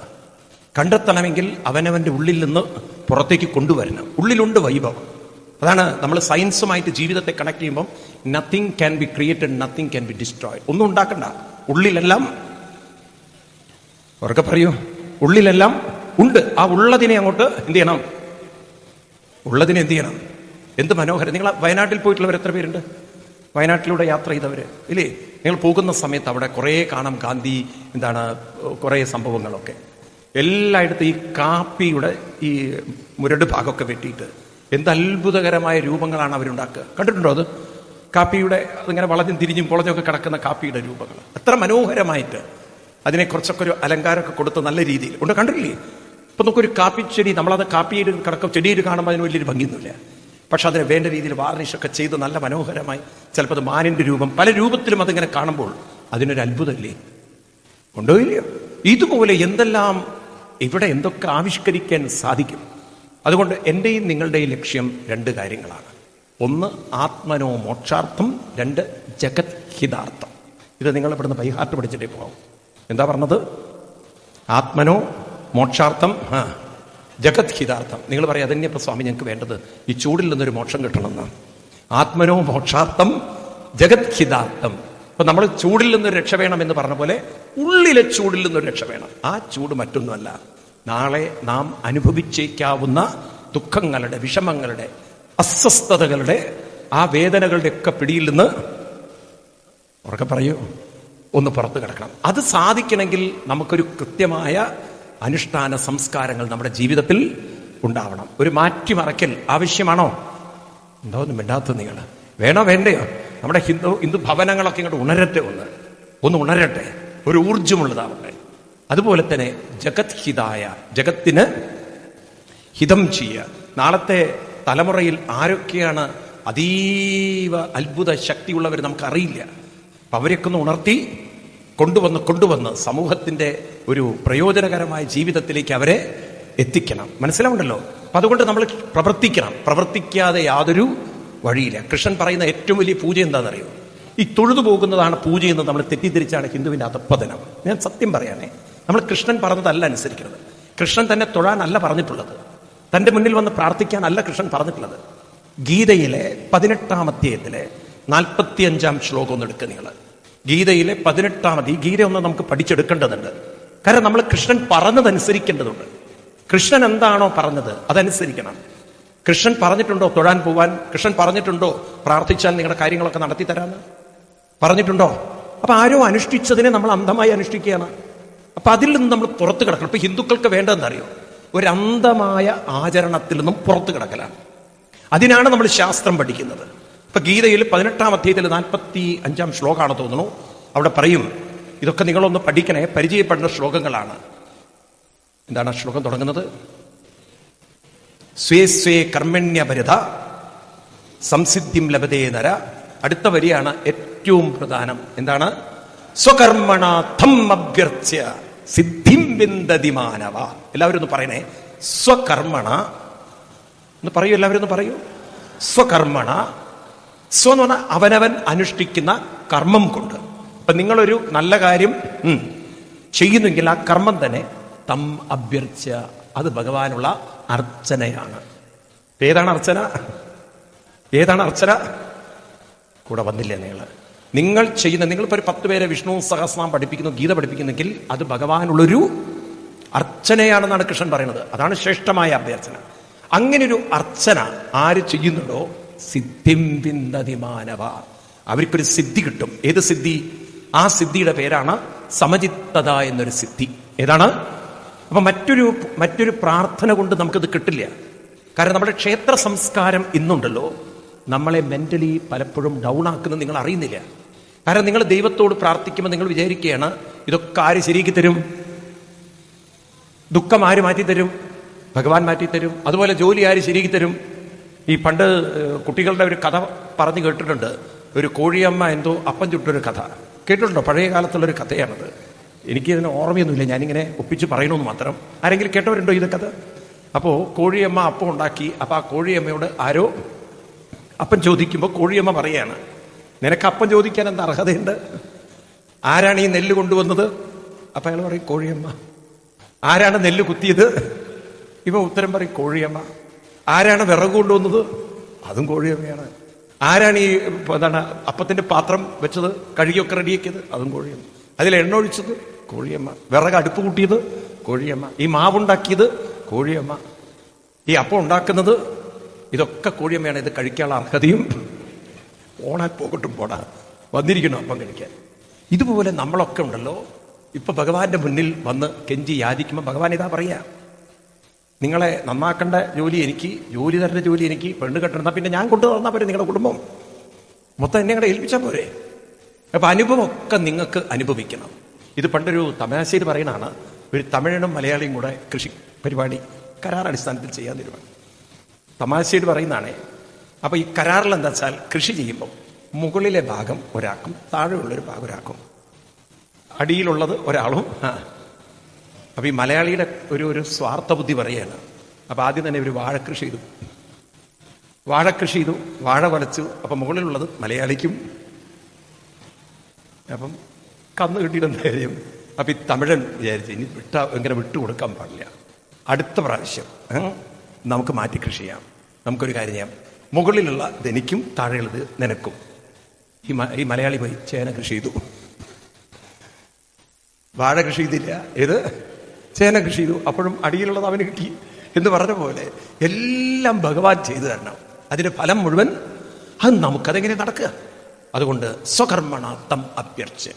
കണ്ടെത്തണമെങ്കിൽ അവനവന്റെ ഉള്ളിൽ നിന്ന് പുറത്തേക്ക് കൊണ്ടുവരണം. ഉള്ളിലുണ്ട് വൈഭവം. അതാണ് നമ്മൾ സയൻസുമായിട്ട് ജീവിതത്തെ കണക്ട് ചെയ്യുമ്പോൾ nothing can be created nothing can be destroy ഒന്നും ഉണ്ടാക്കണ്ട. ഉള്ളിലെല്ലാം ഉറക്കെ പറയൂ ഉള്ളിലെല്ലാം ഉണ്ട്. ആ ഉള്ളതിനെ അങ്ങോട്ട് എന്ത് ചെയ്യണം? ഉള്ളതിനെ എന്ത് ചെയ്യണം? എന്ത് മനോഹരം. നിങ്ങൾ വയനാട്ടിൽ പോയിട്ടുള്ളവർ എത്ര പേരുണ്ട്? വയനാട്ടിലൂടെ യാത്ര ചെയ്തവർ ഇല്ലേ? നിങ്ങൾ പോകുന്ന സമയത്ത് അവിടെ കുറേ കാണാം ഗാന്ധി എന്താണ് കുറേ സംഭവങ്ങളൊക്കെ. എല്ലായിടത്തും ഈ കാപ്പിയുടെ ഈ മുരട് ഭാഗമൊക്കെ വെട്ടിയിട്ട് എന്ത് അത്ഭുതകരമായ രൂപങ്ങളാണ് അവരുണ്ടാക്കുക. കണ്ടിട്ടുണ്ടോ അത്? കാപ്പിയുടെ അതിങ്ങനെ വളഞ്ഞും തിരിഞ്ഞും പൊളഞ്ഞൊക്കെ കിടക്കുന്ന കാപ്പിയുടെ രൂപങ്ങൾ. അത്ര മനോഹരമായിട്ട് അതിനെ കുറച്ചൊക്കെ ഒരു അലങ്കാരമൊക്കെ കൊടുത്ത് നല്ല രീതിയിൽ. ഉണ്ട് കണ്ടില്ലേ ഇപ്പൊ നമുക്കൊരു കാപ്പി ചെടി നമ്മളത് കാപ്പിയിൽ കിടക്കും ചെടിയിൽ കാണുമ്പോൾ അതിന് വലിയൊരു ഭംഗിയൊന്നുമില്ല. പക്ഷെ അതിനെ വേണ്ട രീതിയിൽ വാർണിഷൊക്കെ ചെയ്ത് നല്ല മനോഹരമായി ചിലപ്പോൾ അത് മാനിന്റെ രൂപം പല രൂപത്തിലും അതിങ്ങനെ കാണുമ്പോൾ അതിനൊരു അത്ഭുതമല്ലേ? ഉണ്ടോ ഇല്ലയോ? ഇതുപോലെ എന്തെല്ലാം ഇവിടെ എന്തൊക്കെ ആവിഷ്കരിക്കാൻ സാധിക്കും? അതുകൊണ്ട് എന്റെയും നിങ്ങളുടെയും ലക്ഷ്യം രണ്ട് കാര്യങ്ങളാണ്. ഒന്ന് ആത്മനോ മോക്ഷാർത്ഥം. രണ്ട് ജഗത് ഹിതാർത്ഥം. ഇത് നിങ്ങൾ ഇവിടുന്ന് പരിഹാർട്ട് പഠിച്ചിട്ടേ പോകാം എന്താ പറഞ്ഞത്? ആത്മനോ മോക്ഷാർത്ഥം ആ ജഗത് ഹിതാർത്ഥം നിങ്ങൾ പറയാം അതന്നെ ഇപ്പൊ സ്വാമി ഞങ്ങൾക്ക് വേണ്ടത്. ഈ ചൂടിൽ നിന്നൊരു മോക്ഷം കിട്ടണമെന്ന്. ആത്മനോ മോക്ഷാർത്ഥം ജഗത് ഹിതാർത്ഥം അപ്പൊ നമ്മൾ ചൂടിൽ നിന്നൊരു രക്ഷ വേണം എന്ന് പറഞ്ഞ പോലെ ഉള്ളിലെ ചൂടിൽ നിന്നൊരു രക്ഷ വേണം. ആ ചൂട് മറ്റൊന്നുമല്ല. നാളെ നാം അനുഭവിച്ചേക്കാവുന്ന ദുഃഖങ്ങളുടെ വിഷമങ്ങളുടെ അസ്വസ്ഥതകളുടെ ആ വേദനകളുടെ ഒക്കെ പിടിയിൽ നിന്ന് ഉറക്കെ പറയൂ ഒന്ന് പുറത്തു കിടക്കണം. അത് സാധിക്കണമെങ്കിൽ നമുക്കൊരു കൃത്യമായ അനുഷ്ഠാന സംസ്കാരങ്ങൾ നമ്മുടെ ജീവിതത്തിൽ ഉണ്ടാവണം. ഒരു മാറ്റിമറയ്ക്കൽ ആവശ്യമാണോ? എന്തോന്നും മിണ്ടാത്ത നിങ്ങൾ? വേണോ വേണ്ടയോ? നമ്മുടെ ഹിന്ദു ഹിന്ദു ഭവനങ്ങളൊക്കെ ഇങ്ങോട്ട് ഉണരട്ടെ ഒന്ന്. ഒന്ന് ഉണരട്ടെ. ഒരു ഊർജമുള്ളതാവട്ടെ അതുപോലെ തന്നെ ജഗത് ഹിതായ ജഗത്തിന് ഹിതം ചെയ്യുക. നാളത്തെ തലമുറയിൽ ആരൊക്കെയാണ് അതീവ അത്ഭുത ശക്തിയുള്ളവർ നമുക്കറിയില്ല. അപ്പൊ അവരെയൊക്കെ ഒന്ന് ഉണർത്തി കൊണ്ടുവന്ന് കൊണ്ടുവന്ന് സമൂഹത്തിന്റെ ഒരു പ്രയോജനകരമായ ജീവിതത്തിലേക്ക് അവരെ എത്തിക്കണം. മനസ്സിലാവുണ്ടല്ലോ? അപ്പൊ അതുകൊണ്ട് നമ്മൾ പ്രവർത്തിക്കണം. പ്രവർത്തിക്കാതെ യാതൊരു വഴിയില്ല. കൃഷ്ണൻ പറയുന്ന ഏറ്റവും വലിയ പൂജ എന്താണെന്നറിയോ? ഈ തൊഴുതു പോകുന്നതാണ് പൂജ എന്ന് നമ്മൾ തെറ്റിദ്ധരിച്ചാണ് ഹിന്ദുവിന്റെ അധപ്പതനം ഞാൻ സത്യം പറയാനേ നമ്മൾ കൃഷ്ണൻ പറഞ്ഞതല്ല അനുസരിക്കുന്നത്. കൃഷ്ണൻ തന്നെ തൊഴാനല്ല പറഞ്ഞിട്ടുള്ളത്. തന്റെ മുന്നിൽ വന്ന് പ്രാർത്ഥിക്കാനല്ല കൃഷ്ണൻ പറഞ്ഞിട്ടുള്ളത്. ഗീതയിലെ പതിനെട്ടാം അധ്യായത്തിലെ നാൽപ്പത്തിയഞ്ചാം ശ്ലോകം ഒന്ന് എടുക്കുക നിങ്ങൾ. ഗീതയിലെ പതിനെട്ടാമത് ഈ ഗീത ഒന്ന് നമുക്ക് പഠിച്ചെടുക്കേണ്ടതുണ്ട്. കാരണം നമ്മൾ കൃഷ്ണൻ പറഞ്ഞതനുസരിക്കേണ്ടതുണ്ട്. കൃഷ്ണൻ എന്താണോ പറഞ്ഞത് അതനുസരിക്കണം. കൃഷ്ണൻ പറഞ്ഞിട്ടുണ്ടോ തൊഴാൻ പോവാൻ? കൃഷ്ണൻ പറഞ്ഞിട്ടുണ്ടോ പ്രാർത്ഥിച്ചാൽ നിങ്ങളുടെ കാര്യങ്ങളൊക്കെ നടത്തി തരാന്ന്? പറഞ്ഞിട്ടുണ്ടോ? അപ്പൊ ആരോ അനുഷ്ഠിച്ചതിനെ നമ്മൾ അന്ധമായി അനുഷ്ഠിക്കുകയാണ്. അപ്പൊ അതിൽ നിന്ന് നമ്മൾ പുറത്തു കിടക്കണം. ഇപ്പൊ ഹിന്ദുക്കൾക്ക് വേണ്ടതെന്നറിയോ? ഒരു അന്ധമായ ആചരണത്തിൽ നിന്നും പുറത്തു കിടക്കലാണ്. അതിനാണ് നമ്മൾ ശാസ്ത്രം പഠിക്കുന്നത്. ഇപ്പൊ ഗീതയിൽ പതിനെട്ടാം അധ്യായത്തിൽ നാൽപ്പത്തി അഞ്ചാം ശ്ലോകമാണ് തോന്നുന്നു. അവിടെ പറയും ഇതൊക്കെ നിങ്ങളൊന്ന് പഠിക്കണേ പരിചയപ്പെടുന്ന ശ്ലോകങ്ങളാണ്. എന്താണ് ആ ശ്ലോകം തുടങ്ങുന്നത്? സ്വേ സ്വേ കർമ്മണ്യപരിത സംസിദ്ധിം ലഭതേ നര. അടുത്ത വരിയാണ് ഏറ്റവും പ്രധാനം. എന്താണ്? സ്വകർമ്മണാഥം അഭ്യർത്ഥ്യ സിദ്ധിം വിന്ദതി മാനവ. എല്ലാവരും ഒന്ന് പറയണേ. സ്വകർമ്മണ എന്ന് പറയൂ എല്ലാവരും ഒന്ന് പറയൂ. സ്വകർമ്മണ സ്വ എന്ന് പറഞ്ഞാൽ അവനവൻ അനുഷ്ഠിക്കുന്ന കർമ്മം കൊണ്ട്. അപ്പൊ നിങ്ങളൊരു നല്ല കാര്യം ചെയ്യുന്നെങ്കിൽ ആ കർമ്മം തന്നെ തം അഭ്യർച്ച അത് ഭഗവാനുള്ള അർച്ചനയാണ്. ഏതാണ് അർച്ചന? ഏതാണ് അർച്ചന? കൂടെ വന്നില്ലേ നിങ്ങൾ? നിങ്ങൾ ചെയ്യുന്ന നിങ്ങളിപ്പോൾ ഒരു പത്ത് പേരെ വിഷ്ണു സഹസ്രം പഠിപ്പിക്കുന്നു ഗീത പഠിപ്പിക്കുന്നെങ്കിൽ അത് ഭഗവാനുള്ളൊരു അർച്ചനയാണെന്നാണ് കൃഷ്ണൻ പറയുന്നത്. അതാണ് ശ്രേഷ്ഠമായ അഭ്യർച്ചന അങ്ങനെ ഒരു അർച്ചന ആര് ചെയ്യുന്നുണ്ടോ സിദ്ധിം അവർക്കൊരു സിദ്ധി കിട്ടും. ഏത് സിദ്ധി? ആ സിദ്ധിയുടെ പേരാണ് സമചിത്തത എന്നൊരു സിദ്ധി. ഏതാണ്? അപ്പൊ മറ്റൊരു മറ്റൊരു പ്രാർത്ഥന കൊണ്ട് നമുക്കിത് കിട്ടില്ല. കാരണം നമ്മുടെ ക്ഷേത്ര സംസ്കാരം ഇന്നുണ്ടല്ലോ. നമ്മളെ മെന്റലി പലപ്പോഴും ഡൗൺ ആക്കുന്നത് നിങ്ങൾ അറിയുന്നില്ല. കാരണം നിങ്ങൾ ദൈവത്തോട് പ്രാർത്ഥിക്കുമ്പോൾ നിങ്ങൾ വിചാരിക്കുകയാണ് ഇതൊക്കെ ആര് ശരിയാക്കി തരും? ദുഃഖം ആര് മാറ്റി തരും ഭഗവാൻ മാറ്റി തരും അതുപോലെ ജോലി ആര് ശരിയാക്കി തരും? ഈ പണ്ട് കുട്ടികളുടെ ഒരു കഥ പറഞ്ഞു കേട്ടിട്ടുണ്ട്. ഒരു കോഴിയമ്മ എന്തോ അപ്പം ചുട്ടൊരു കഥ. കേട്ടിട്ടുണ്ടോ? പഴയ കാലത്തുള്ളൊരു കഥയാണത്. എനിക്കിതിന് ഓർമ്മയൊന്നുമില്ല. ഞാനിങ്ങനെ ഒപ്പിച്ച് പറയണമെന്ന് മാത്രം. ആരെങ്കിലും കേട്ടവരുണ്ടോ ഇത് കഥ അപ്പോൾ കോഴിയമ്മ അപ്പം ഉണ്ടാക്കി. അപ്പോൾ ആ കോഴിയമ്മയോട് ആരോ അപ്പം ചോദിക്കുമ്പോൾ കോഴിയമ്മ പറയാണ് നിനക്ക് അപ്പം ചോദിക്കാൻ എന്താ അർഹതയുണ്ട്? ആരാണ് ഈ നെല്ല് കൊണ്ടുവന്നത്? അപ്പം അയാൾ പറയും കോഴിയമ്മ. ആരാണ് നെല്ല് കുത്തിയത്? ഇവ ഉത്തരം പറയും കോഴിയമ്മ. ആരാണ് വിറക് കൊണ്ടുവന്നത്? അതും കോഴിയമ്മയാണ് ആരാണ് ഈ എന്താണ് അപ്പത്തിന്റെ പാത്രം വെച്ചത് കഴുകിയൊക്കെ റെഡിയാക്കിയത്? അതും കോഴിയമ്മ. അതിൽ എണ്ണ ഒഴിച്ചത് കോഴിയമ്മ. വിറക് അടുപ്പ് കൂട്ടിയത് കോഴിയമ്മ. ഈ മാവുണ്ടാക്കിയത് കോഴിയമ്മ. ഈ അപ്പം ഉണ്ടാക്കുന്നത് ഇതൊക്കെ കോഴിയമ്മയാണ്. ഇത് കഴിക്കാനുള്ള അർഹതയും ഓണാൻ പോകട്ടും പോടാ. വന്നിരിക്കണം അപ്പം കഴിക്കാൻ. ഇതുപോലെ നമ്മളൊക്കെ ഉണ്ടല്ലോ. ഇപ്പൊ ഭഗവാന്റെ മുന്നിൽ വന്ന് കെഞ്ചി യാചിക്കുമ്പോൾ ഭഗവാൻ ഇതാ പറയാ നിങ്ങളെ നന്നാക്കേണ്ട ജോലി എനിക്ക് ജോലി തരേണ്ട ജോലി എനിക്ക് പെണ്ണ് കെട്ടണം പിന്നെ ഞാൻ കൊണ്ടു തന്നാൽ പോരെ നിങ്ങളുടെ കുടുംബം? മൊത്തം എന്നെ കൂടെ ഏൽപ്പിച്ചാൽ പോരെ? അപ്പൊ അനുഭവമൊക്കെ നിങ്ങൾക്ക് അനുഭവിക്കണം. ഇത് പണ്ടൊരു തമാശയിൽ പറയുന്നതാണ് ഒരു തമിഴനും മലയാളിയും കൂടെ കൃഷി പരിപാടി കരാർ അടിസ്ഥാനത്തിൽ ചെയ്യാൻ തീരുമാനം. തമാശയിൽ പറയുന്നതാണേ അപ്പൊ ഈ കരാറിൽ എന്താ വെച്ചാൽ കൃഷി ചെയ്യുമ്പോൾ മുകളിലെ ഭാഗം ഒരാൾക്കും താഴെയുള്ളൊരു ഭാഗം ഒരാൾക്കും അടിയിലുള്ളത് ഒരാളും അപ്പൊ ഈ മലയാളിയുടെ ഒരു ഒരു സ്വാർത്ഥ ബുദ്ധി പറയാണ് അപ്പൊ ആദ്യം തന്നെ ഒരു വാഴക്കൃഷി ചെയ്തു. വാഴക്കൃഷി ചെയ്തു വാഴ വലച്ചു. അപ്പൊ മുകളിലുള്ളത് മലയാളിക്കും. അപ്പം കന്ന് കിട്ടിയിട്ടെന്ത കാര്യം. അപ്പൊ ഈ തമിഴൻ വിചാരിച്ചു ഇനി വിട്ട ഇങ്ങനെ വിട്ടുകൊടുക്കാൻ പാടില്ല. അടുത്ത പ്രാവശ്യം നമുക്ക് മാറ്റി കൃഷി ചെയ്യാം. നമുക്കൊരു കാര്യം ചെയ്യാം. മുകളിലുള്ള ധനിക്കും താഴെയുള്ളത് നിനക്കും. ഈ ഈ മലയാളി പോയി ചേന കൃഷി ചെയ്തു. വാഴ കൃഷി ചെയ്തില്ല. ഏത്? ചേന കൃഷി ചെയ്തു. അപ്പോഴും അടിയിലുള്ളത് അവന് കിട്ടി എന്ന് പറഞ്ഞ പോലെ എല്ലാം ഭഗവാൻ ചെയ്തു തരണം. അതിന്റെ ഫലം മുഴുവൻ അത് നമുക്കതെങ്ങനെ നടക്കുക? അതുകൊണ്ട് സ്വകർമ്മണാത്തം അഭ്യർച്ച്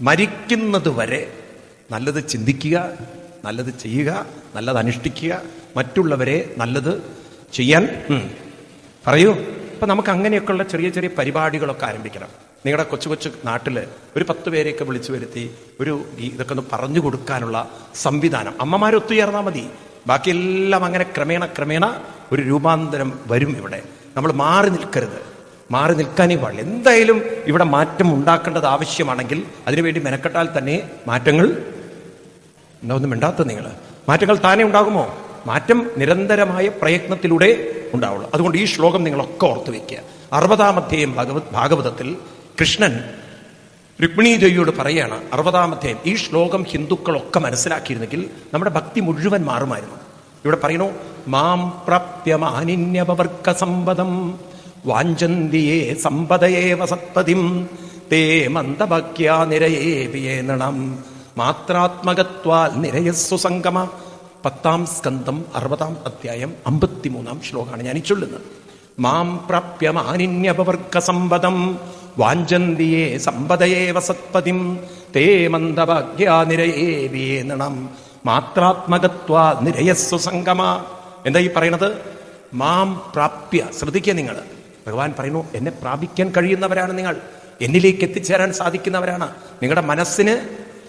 മരിക്കുന്നത് വരെ നല്ലത് ചിന്തിക്കുക നല്ലത് ചെയ്യുക നല്ലത് അനുഷ്ഠിക്കുക മറ്റുള്ളവരെ നല്ലത് ചെയ്യാൻ. പറയൂ. അപ്പൊ നമുക്ക് അങ്ങനെയൊക്കെയുള്ള ചെറിയ ചെറിയ പരിപാടികളൊക്കെ ആരംഭിക്കണം. നിങ്ങളുടെ കൊച്ചു കൊച്ചു നാട്ടിൽ ഒരു പത്ത് പേരെയൊക്കെ വിളിച്ചു വരുത്തി ഒരു ഇതൊക്കെ ഒന്ന് പറഞ്ഞു കൊടുക്കാനുള്ള സംവിധാനം. അമ്മമാർ ഒത്തുചേർന്നാൽ മതി. ബാക്കിയെല്ലാം അങ്ങനെ ക്രമേണ ക്രമേണ ഒരു രൂപാന്തരം വരും ഇവിടെ. നമ്മൾ മാറി നിൽക്കരുത്. മാറി നിൽക്കാനേ പാടില്ല. എന്തായാലും ഇവിടെ മാറ്റം ഉണ്ടാക്കേണ്ടത് ആവശ്യമാണെങ്കിൽ അതിനുവേണ്ടി മെനക്കെട്ടാൽ തന്നെ മാറ്റങ്ങൾ എന്താ മിണ്ടാത്ത നിങ്ങൾ മാറ്റങ്ങൾ താനേ ഉണ്ടാകുമോ? മാറ്റം നിരന്തരമായ പ്രയത്നത്തിലൂടെ ഉണ്ടാവുള്ളൂ. അതുകൊണ്ട് ഈ ശ്ലോകം നിങ്ങളൊക്കെ ഓർത്തു വെക്കുക. അറുപതാം അധ്യായം ഭഗവത് ഭാഗവതത്തിൽ കൃഷ്ണൻ രുക്മിണി ദേവിയോട് പറയുകയാണ് അറുപതാമത്തെ ഈ ശ്ലോകം ഹിന്ദുക്കളൊക്കെ മനസ്സിലാക്കിയിരുന്നെങ്കിൽ നമ്മുടെ ഭക്തി മുഴുവൻ മാറുമായിരുന്നു. ഇവിടെ പറയുന്നു മാം പ്രാപ്യമാനിന്യപവർക്ക സമ്പദം വാഞ്ചന്തിയേ സമ്പദയേ സത്പതിം തേ മന്ദഭക്യ നിരയേ മാത്രാത്മകത്വാൽ നിരയസ്സു സംഗമ. പത്താം സ്കന്ധം അറുപതാം അധ്യായം അമ്പത്തിമൂന്നാം ശ്ലോകമാണ് ഞാൻ ചൊല്ലുന്നത്. മാം പ്രാപ്യമാനിന്യപവർക്ക സമ്പദം വാഞ്ചന്തിയേ സമ്പദയേവ സത്പതിം തേ മന്ദഭാഗ്യാ നിരയേ വിയേനണം മാത്രാത്മകത്വാ സംഗമ. എന്താ ഈ പറയണത്? മാം പ്രാപ്യ. ശ്രദ്ധിക്കുക നിങ്ങൾ ഭഗവാൻ പറയുന്നു എന്നെ പ്രാപിക്കാൻ കഴിയുന്നവരാണ് നിങ്ങൾ. എന്നിലേക്ക് എത്തിച്ചേരാൻ സാധിക്കുന്നവരാണ്. നിങ്ങളുടെ മനസ്സിന്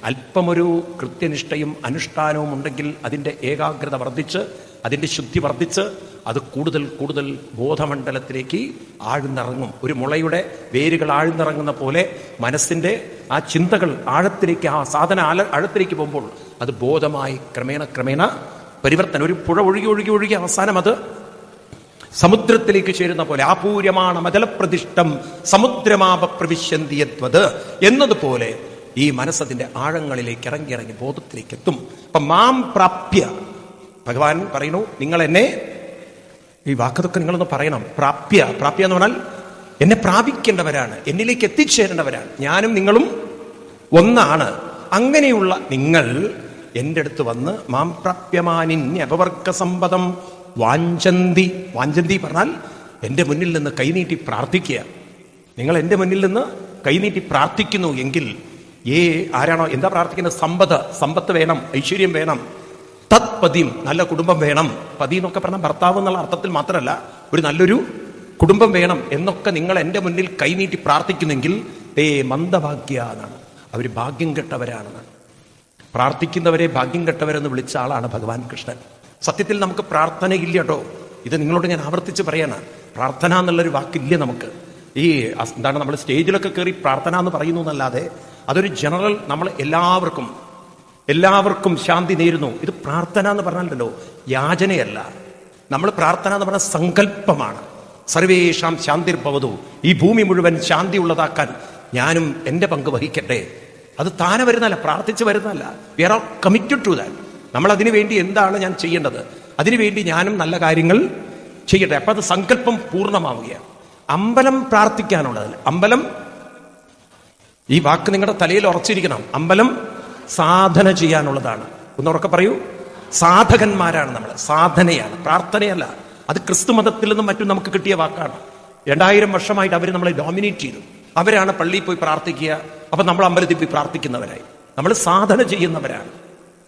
അല്പമൊരു കൃത്യനിഷ്ഠയും അനുഷ്ഠാനവും ഉണ്ടെങ്കിൽ അതിന്റെ ഏകാഗ്രത വർദ്ധിച്ച് അതിന്റെ ശുദ്ധി വർദ്ധിച്ച് അത് കൂടുതൽ കൂടുതൽ ബോധമണ്ഡലത്തിലേക്ക് ആഴ്ന്നിറങ്ങും. ഒരു മുളയുടെ വേരുകൾ ആഴ്ന്നിറങ്ങുന്ന പോലെ മനസ്സിന്റെ ആ ചിന്തകൾ ആഴത്തിലേക്ക് ആ സാധന ആല ആഴത്തിലേക്ക് പോകുമ്പോൾ അത് ബോധമായി ക്രമേണ ക്രമേണ പരിവർത്തനം. ഒരു പുഴ ഒഴുകി ഒഴുകി ഒഴുകി അവസാനം അത് സമുദ്രത്തിലേക്ക് ചേരുന്ന പോലെ ആപൂര്യമാണ് മതലപ്രതിഷ്ഠം സമുദ്രമാപ പ്രവിശ്യന്തിയത്വത് എന്നതുപോലെ ഈ മനസ്സതിന്റെ ആഴങ്ങളിലേക്ക് ഇറങ്ങി ഇറങ്ങി ബോധത്തിലേക്ക് എത്തും. അപ്പം മാം പ്രാപ്യ. ഭഗവാൻ പറയുന്നു നിങ്ങൾ എന്നെ ഈ വാക്കതൊക്കെ നിങ്ങളൊന്ന് പറയണം. പ്രാപ്യ പ്രാപ്യ എന്ന് പറഞ്ഞാൽ എന്നെ പ്രാപിക്കേണ്ടവരാണ് എന്നിലേക്ക് എത്തിച്ചേരേണ്ടവരാണ്. ഞാനും നിങ്ങളും ഒന്നാണ്. അങ്ങനെയുള്ള നിങ്ങൾ എന്റെ അടുത്ത് വന്ന് മാം പ്രാപ്യമാനിന്യ അപവർക്ക സമ്പദം വാഞ്ചന്തി. വാഞ്ചന്തി പറഞ്ഞാൽ എന്റെ മുന്നിൽ നിന്ന് കൈനീട്ടി പ്രാർത്ഥിക്കുക. നിങ്ങൾ എന്റെ മുന്നിൽ നിന്ന് കൈനീട്ടി പ്രാർത്ഥിക്കുന്നു എങ്കിൽ ഏ ആരാണോ എന്താ പ്രാർത്ഥിക്കുന്നത്? സമ്പത് സമ്പത്ത് വേണം ഐശ്വര്യം വേണം. തത് പതിയും നല്ല കുടുംബം വേണം. പതി എന്നൊക്കെ പറഞ്ഞാൽ ഭർത്താവ് എന്നുള്ള അർത്ഥത്തിൽ മാത്രമല്ല ഒരു നല്ലൊരു കുടുംബം വേണം എന്നൊക്കെ നിങ്ങൾ എന്റെ മുന്നിൽ കൈനീട്ടി പ്രാർത്ഥിക്കുന്നെങ്കിൽ തേ മന്ദഭാഗ്യ എന്നാണ്. അവർ ഭാഗ്യം കെട്ടവരാണെന്നാണ് പ്രാർത്ഥിക്കുന്നവരെ ഭാഗ്യം കെട്ടവരെന്ന് വിളിച്ച ആളാണ് ഭഗവാൻ കൃഷ്ണൻ. സത്യത്തിൽ നമുക്ക് പ്രാർത്ഥനയില്ല കേട്ടോ. ഇത് നിങ്ങളോട് ഞാൻ ആവർത്തിച്ച് പറയാണ്. പ്രാർത്ഥന എന്നുള്ളൊരു വാക്കില്ല നമുക്ക്. ഈ എന്താണ് നമ്മൾ സ്റ്റേജിലൊക്കെ കയറി പ്രാർത്ഥന എന്ന് പറയുന്നു എന്നല്ലാതെ അതൊരു ജനറൽ നമ്മൾ എല്ലാവർക്കും എല്ലാവർക്കും ശാന്തി നേരുന്നു. ഇത് പ്രാർത്ഥന എന്ന് പറഞ്ഞാലല്ലോ യാചനയല്ല. നമ്മൾ പ്രാർത്ഥന എന്ന് പറഞ്ഞ സങ്കല്പമാണ്. സർവേഷാം ശാന്തിർഭവതു. ഈ ഭൂമി മുഴുവൻ ശാന്തി ഉള്ളതാക്കാൻ ഞാനും എന്റെ പങ്ക് വഹിക്കട്ടെ. അത് താനെ വരുന്നല്ല പ്രാർത്ഥിച്ച് വരുന്നല്ല we are committed to that നമ്മൾ അതിനു വേണ്ടി എന്താണ് ഞാൻ ചെയ്യേണ്ടത്? അതിനുവേണ്ടി ഞാനും നല്ല കാര്യങ്ങൾ ചെയ്യട്ടെ. അപ്പൊ അത് സങ്കല്പം പൂർണമാവുകയാണ്. അമ്പലം പ്രാർത്ഥിക്കാനുള്ളതല്ല. അമ്പലം ഈ വാക്ക് നിങ്ങളുടെ തലയിൽ ഉറച്ചിരിക്കണം. അമ്പലം സാധന ചെയ്യാനുള്ളതാണ്. ഒന്ന് ഉറക്കെ പറയൂ. സാധകന്മാരാണ് നമ്മൾ സാധനയാണ്. പ്രാർത്ഥനയല്ല. അത് ക്രിസ്തു മതത്തിൽ നിന്നും മറ്റും നമുക്ക് കിട്ടിയ വാക്കാണ്. രണ്ടായിരം വർഷമായിട്ട് അവർ നമ്മളെ ഡോമിനേറ്റ് ചെയ്തു. അവരാണ് പള്ളിയിൽ പോയി പ്രാർത്ഥിക്കുക. അപ്പൊ നമ്മൾ അമ്പലത്തിൽ പോയി പ്രാർത്ഥിക്കുന്നവരായി. നമ്മൾ സാധന ചെയ്യുന്നവരാണ്.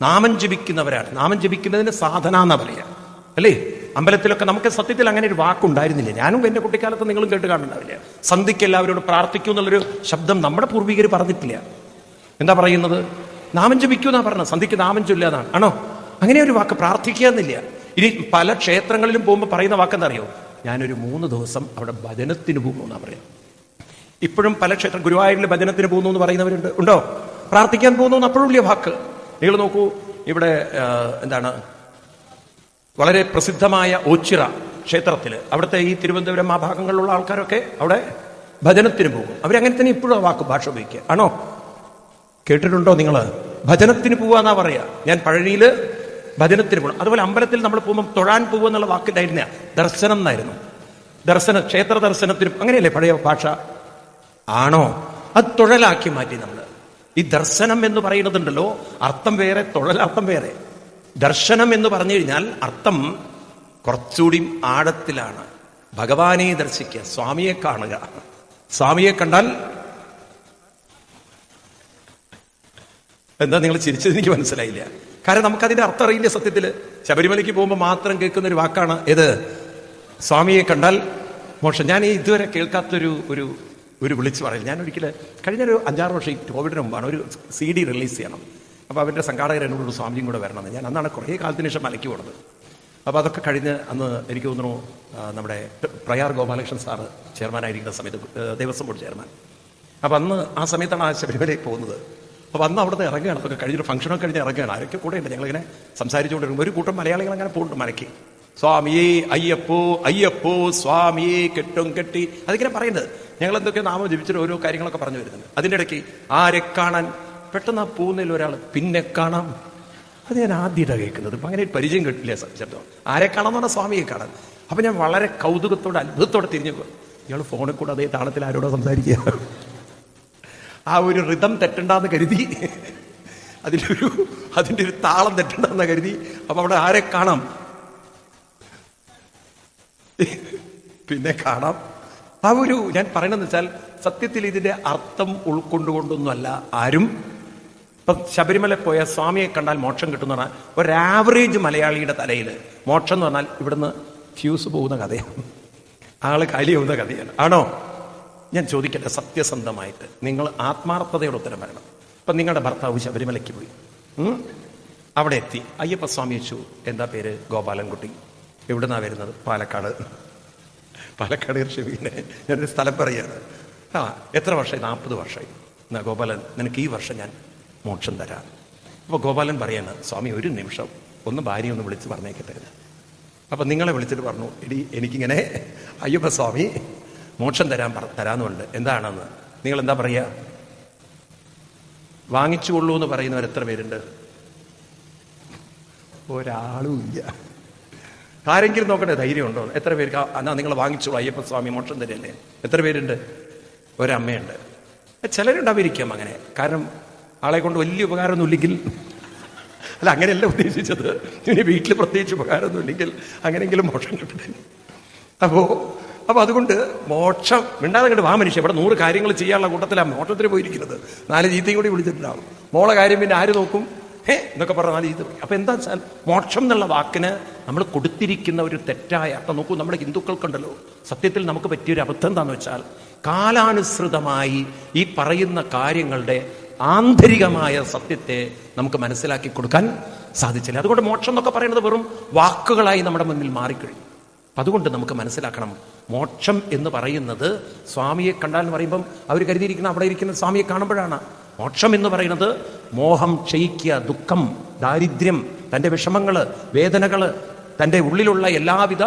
നാമം ജപിക്കുന്നവരാണ്. നാമം ജപിക്കുന്നതിന് സാധന എന്നാ പറയാ. അല്ലേ? അമ്പലത്തിലൊക്കെ നമുക്ക് സത്യത്തിൽ അങ്ങനെ ഒരു വാക്കുണ്ടായിരുന്നില്ല. ഞാനും എന്റെ കുട്ടിക്കാലത്ത് നിങ്ങളും കേട്ട് കാണുന്നുണ്ടാവില്ല. സന്ധിക്ക് എല്ലാവരോട് പ്രാർത്ഥിക്കൂ എന്നുള്ളൊരു ശബ്ദം നമ്മുടെ പൂർവികർ പറഞ്ഞിട്ടില്ല. എന്താ പറയുന്നത്? നാമം ജപിക്കൂ എന്നാ പറഞ്ഞത്. സന്ധിക്ക് നാമം ചൊല്ലാതാണ് ആണോ? അങ്ങനെ ഒരു വാക്ക് പ്രാർത്ഥിക്കുക എന്നില്ല ഇനി പല ക്ഷേത്രങ്ങളിലും പോകുമ്പോൾ പറയുന്ന വാക്കെന്താ അറിയോ ഞാനൊരു മൂന്ന് ദിവസം അവിടെ ഭജനത്തിന് പോകുന്നു എന്നാ പറയാം. ഇപ്പോഴും പല ക്ഷേത്ര ഗുരുവായൂരിൽ ഭജനത്തിന് പോകുന്നു എന്ന് പറയുന്നവരുണ്ട്. ഉണ്ടോ? പ്രാർത്ഥിക്കാൻ പോകുന്നു അപ്പോഴും വലിയ വാക്ക്. നിങ്ങൾ നോക്കൂ ഇവിടെ എന്താണ്? വളരെ പ്രസിദ്ധമായ ഓച്ചിറ ക്ഷേത്രത്തിൽ അവിടുത്തെ ഈ തിരുവനന്തപുരം ആ ഭാഗങ്ങളിലുള്ള ആൾക്കാരൊക്കെ അവിടെ ഭജനത്തിന് പോകും. അവരങ്ങനെ തന്നെ ഇപ്പോഴും ആ വാക്ക് ഭാഷ ഉപയോഗിക്കുക. ആണോ? കേട്ടിട്ടുണ്ടോ നിങ്ങൾ ഭജനത്തിന് പോവാന്നാ പറയാ. ഞാൻ പഴനിയിൽ ഭജനത്തിന് പോകണം അതുപോലെ അമ്പലത്തിൽ നമ്മൾ പോകുമ്പോൾ തൊഴാൻ പോകുക എന്നുള്ള വാക്കിലായിരുന്ന ദർശനം എന്നായിരുന്നു. ദർശന ക്ഷേത്ര ദർശനത്തിന് അങ്ങനെയല്ലേ പഴയ ഭാഷ? ആണോ? അത് തൊഴലാക്കി മാറ്റി നമ്മൾ ഈ ദർശനം എന്ന് പറയുന്നതുണ്ടല്ലോ അർത്ഥം വേറെ തൊഴലർത്ഥം വേറെ. ദർശനം എന്ന് പറഞ്ഞു കഴിഞ്ഞാൽ അർത്ഥം കുറച്ചുകൂടി ആഴത്തിലാണ്. ഭഗവാനെ ദർശിക്കുക സ്വാമിയെ കാണുക. സ്വാമിയെ കണ്ടാൽ എന്താ നിങ്ങൾ ചിരിച്ചത് എനിക്ക് മനസ്സിലായില്ല. കാരണം നമുക്കതിന്റെ അർത്ഥം അറിയില്ല സത്യത്തിൽ ശബരിമലയ്ക്ക് പോകുമ്പോൾ മാത്രം കേൾക്കുന്ന ഒരു വാക്കാണ് ഏത്? സ്വാമിയെ കണ്ടാൽ മോശം ഞാൻ ഇതുവരെ കേൾക്കാത്തൊരു ഒരു ഒരു വിളിച്ചു പറയില്ല ഞാൻ ഒരിക്കൽ കഴിഞ്ഞ ഒരു അഞ്ചാറ് വർഷം കോവിഡിന് മുമ്പാണ് ഒരു സി ഡി റിലീസ് ചെയ്യണം. അപ്പോൾ അവന്റെ സംഘാടകർ എന്നോട് സ്വാമിയും കൂടെ വരണമെന്ന്. ഞാൻ അന്നാണ് കുറേ കാലത്തിന് ശേഷം മലയ്ക്ക് പോണത്. അപ്പോൾ അതൊക്കെ കഴിഞ്ഞ് അന്ന് എനിക്ക് തോന്നുന്നു നമ്മുടെ പ്രയാർ ഗോപാലകൃഷ്ണൻ സാറ് ചെയർമാനായിരിക്കുന്ന സമയത്ത് ദേവസ്വം ബോർഡ് ചെയർമാൻ. അപ്പൊ അന്ന് ആ സമയത്താണ് ആ ശബരിമലയിൽ പോകുന്നത്. അപ്പൊ അന്ന് അവിടുന്ന് ഇറങ്ങുകയാണ്. അതൊക്കെ കഴിഞ്ഞൊരു ഫംഗ്ഷനൊക്കെ കഴിഞ്ഞ് ഇറങ്ങുകയാണ്. ആരൊക്കെ കൂടെ ഉണ്ട്? ഞങ്ങളിങ്ങനെ സംസാരിച്ചുകൊണ്ടിരിക്കുമ്പോൾ ഒരു കൂട്ടം മലയാളികൾ അങ്ങനെ പോകുന്നുണ്ട് മലയ്ക്ക്. സ്വാമിയെ അയ്യപ്പോ അയ്യപ്പോ സ്വാമിയെ കെട്ടും കെട്ടി. അതിങ്ങനെ പറയുന്നത്. ഞങ്ങൾ എന്തൊക്കെ നാമം ജപിച്ചിട്ട് ഓരോ കാര്യങ്ങളൊക്കെ പറഞ്ഞു വരുന്നുണ്ട്. അതിന്റെ ഇടയ്ക്ക് ആരെ കാണാൻ? പെട്ടെന്ന് ആ പോകുന്നതിൽ ഒരാൾ പിന്നെ കാണാം. അത് ഞാൻ ആദ്യമായിട്ടാണ് കേൾക്കുന്നത്. അപ്പം അങ്ങനെ പരിചയം കിട്ടില്ല ശബ്ദം. ആരെ കാണാന്ന് പറഞ്ഞാൽ സ്വാമിയെ കാണാൻ അപ്പൊ ഞാൻ വളരെ കൗതുകത്തോടെ അത്ഭുതത്തോടെ തിരിഞ്ഞു ഇയാൾ ഫോണിൽ കൂടെ അതേ താളത്തിൽ ആരോടോ സംസാരിക്കുക. ആ ഒരു റിതം തെറ്റണ്ടെന്ന് കരുതി. അതിന്റെ ഒരു അതിന്റെ ഒരു താളം തെറ്റണ്ടെന്ന് കരുതി. അപ്പൊ അവിടെ ആരെ കാണാം? പിന്നെ കാണാം. ആ ഒരു ഞാൻ പറയണമെന്ന് വെച്ചാൽ സത്യത്തിൽ ഇതിന്റെ അർത്ഥം ഉൾക്കൊണ്ടുകൊണ്ടൊന്നുമല്ല ആരും. ഇപ്പം ശബരിമല പോയ സ്വാമിയെ കണ്ടാൽ മോക്ഷം കിട്ടുന്ന പറഞ്ഞാൽ ഒരു മലയാളിയുടെ തലയിൽ മോക്ഷം എന്ന് പറഞ്ഞാൽ ഇവിടുന്ന് ഫ്യൂസ് പോകുന്ന കഥയാണ്. ആൾ കാലി പോകുന്ന കഥയാണ്. ആണോ? ഞാൻ ചോദിക്കട്ടെ സത്യസന്ധമായിട്ട്. നിങ്ങൾ ആത്മാർത്ഥതയുടെ ഉത്തരം വരണം. ഇപ്പം നിങ്ങളുടെ ഭർത്താവ് ശബരിമലയ്ക്ക് പോയി. അവിടെ എത്തി. അയ്യപ്പസ്വാമി വെച്ചു എന്താ പേര്? ഗോപാലൻകുട്ടി. എവിടുന്നാ വരുന്നത്? പാലക്കാട്. പാലക്കാട് ഋഷിവിനെ ഞാനൊരു സ്ഥലം പറയാണ് ആ എത്ര വർഷമായി? നാൽപ്പത് വർഷമായി. എന്നാ ഗോപാലൻ നിനക്ക് ഈ വർഷം ഞാൻ മോക്ഷം തരാം. അപ്പോൾ ഗോപാലൻ പറയാണ് സ്വാമി ഒരു നിമിഷം. ഒന്ന് ഭാര്യ ഒന്ന് വിളിച്ച് പറഞ്ഞേക്കട്ടെ. അപ്പൊ നിങ്ങളെ വിളിച്ചിട്ട് പറഞ്ഞു എടി എനിക്കിങ്ങനെ അയ്യപ്പ സ്വാമി മോക്ഷം തരാൻ തരാന്നുണ്ട്. എന്താണെന്ന്? നിങ്ങൾ എന്താ പറയുക വാങ്ങിച്ചുകൊള്ളൂ എന്ന് പറയുന്നവർ എത്ര പേരുണ്ട്? ഒരാളും ഇല്ല. ആരെങ്കിലും നോക്കട്ടെ ധൈര്യം ഉണ്ടോ എത്ര പേർക്ക്? എന്നാ നിങ്ങൾ വാങ്ങിച്ചോളൂ അയ്യപ്പ സ്വാമി മോക്ഷം തരല്ലേ? എത്ര പേരുണ്ട്? ഒരമ്മയുണ്ട്. ചിലരുണ്ടാവിരിക്കാം അങ്ങനെ. കാരണം ആളെ കൊണ്ട് വലിയ ഉപകാരമൊന്നും ഇല്ലെങ്കിൽ അല്ല അങ്ങനെയല്ല ഉദ്ദേശിച്ചത്. ഇനി വീട്ടിൽ പ്രത്യേകിച്ച് ഉപകാരമൊന്നും ഇല്ലെങ്കിൽ അങ്ങനെയെങ്കിലും മോഷം കിട്ടട്ടെ. അപ്പോ അപ്പൊ അതുകൊണ്ട് മോക്ഷം മിണ്ടാതെ കണ്ട് വാ മനുഷ്യ ഇവിടെ നൂറ് കാര്യങ്ങൾ ചെയ്യാനുള്ള കൂട്ടത്തിലാണ് മോക്ഷത്തിന് പോയിരിക്കുന്നത്. നാല് ചീത്തയും കൂടി വിളിച്ചിട്ടുണ്ടാവും. മോളെ കാര്യം പിന്നെ ആര് നോക്കും? ഹേ എന്നൊക്കെ പറഞ്ഞ നാല് ചീത്ത അപ്പോൾ അപ്പൊ എന്താ വെച്ചാൽ മോക്ഷം എന്നുള്ള വാക്കിന് നമ്മൾ കൊടുത്തിരിക്കുന്ന ഒരു തെറ്റായ അപ്പം നോക്കൂ നമ്മുടെ ഹിന്ദുക്കൾക്കുണ്ടല്ലോ. സത്യത്തിൽ നമുക്ക് പറ്റിയൊരു അബദ്ധം എന്താന്ന് വെച്ചാൽ കാലാനുസൃതമായി ഈ പറയുന്ന കാര്യങ്ങളുടെ ആന്തരികമായ സത്യത്തെ നമുക്ക് മനസ്സിലാക്കി കൊടുക്കാൻ സാധിച്ചില്ല. അതുകൊണ്ട് മോക്ഷം എന്നൊക്കെ പറയുന്നത് വെറും വാക്കുകളായി നമ്മുടെ മുന്നിൽ മാറിക്കഴിഞ്ഞു. അപ്പൊ അതുകൊണ്ട് നമുക്ക് മനസ്സിലാക്കണം. മോക്ഷം എന്ന് പറയുന്നത് സ്വാമിയെ കണ്ടാൽ എന്ന് പറയുമ്പം അവർ കരുതിയിരിക്കുന്ന അവിടെ ഇരിക്കുന്ന സ്വാമിയെ കാണുമ്പോഴാണ്. മോക്ഷം എന്ന് പറയുന്നത് മോഹം ക്ഷയിക്കുക ദുഃഖം ദാരിദ്ര്യം തന്റെ വിഷമങ്ങൾ വേദനകൾ തന്റെ ഉള്ളിലുള്ള എല്ലാവിധ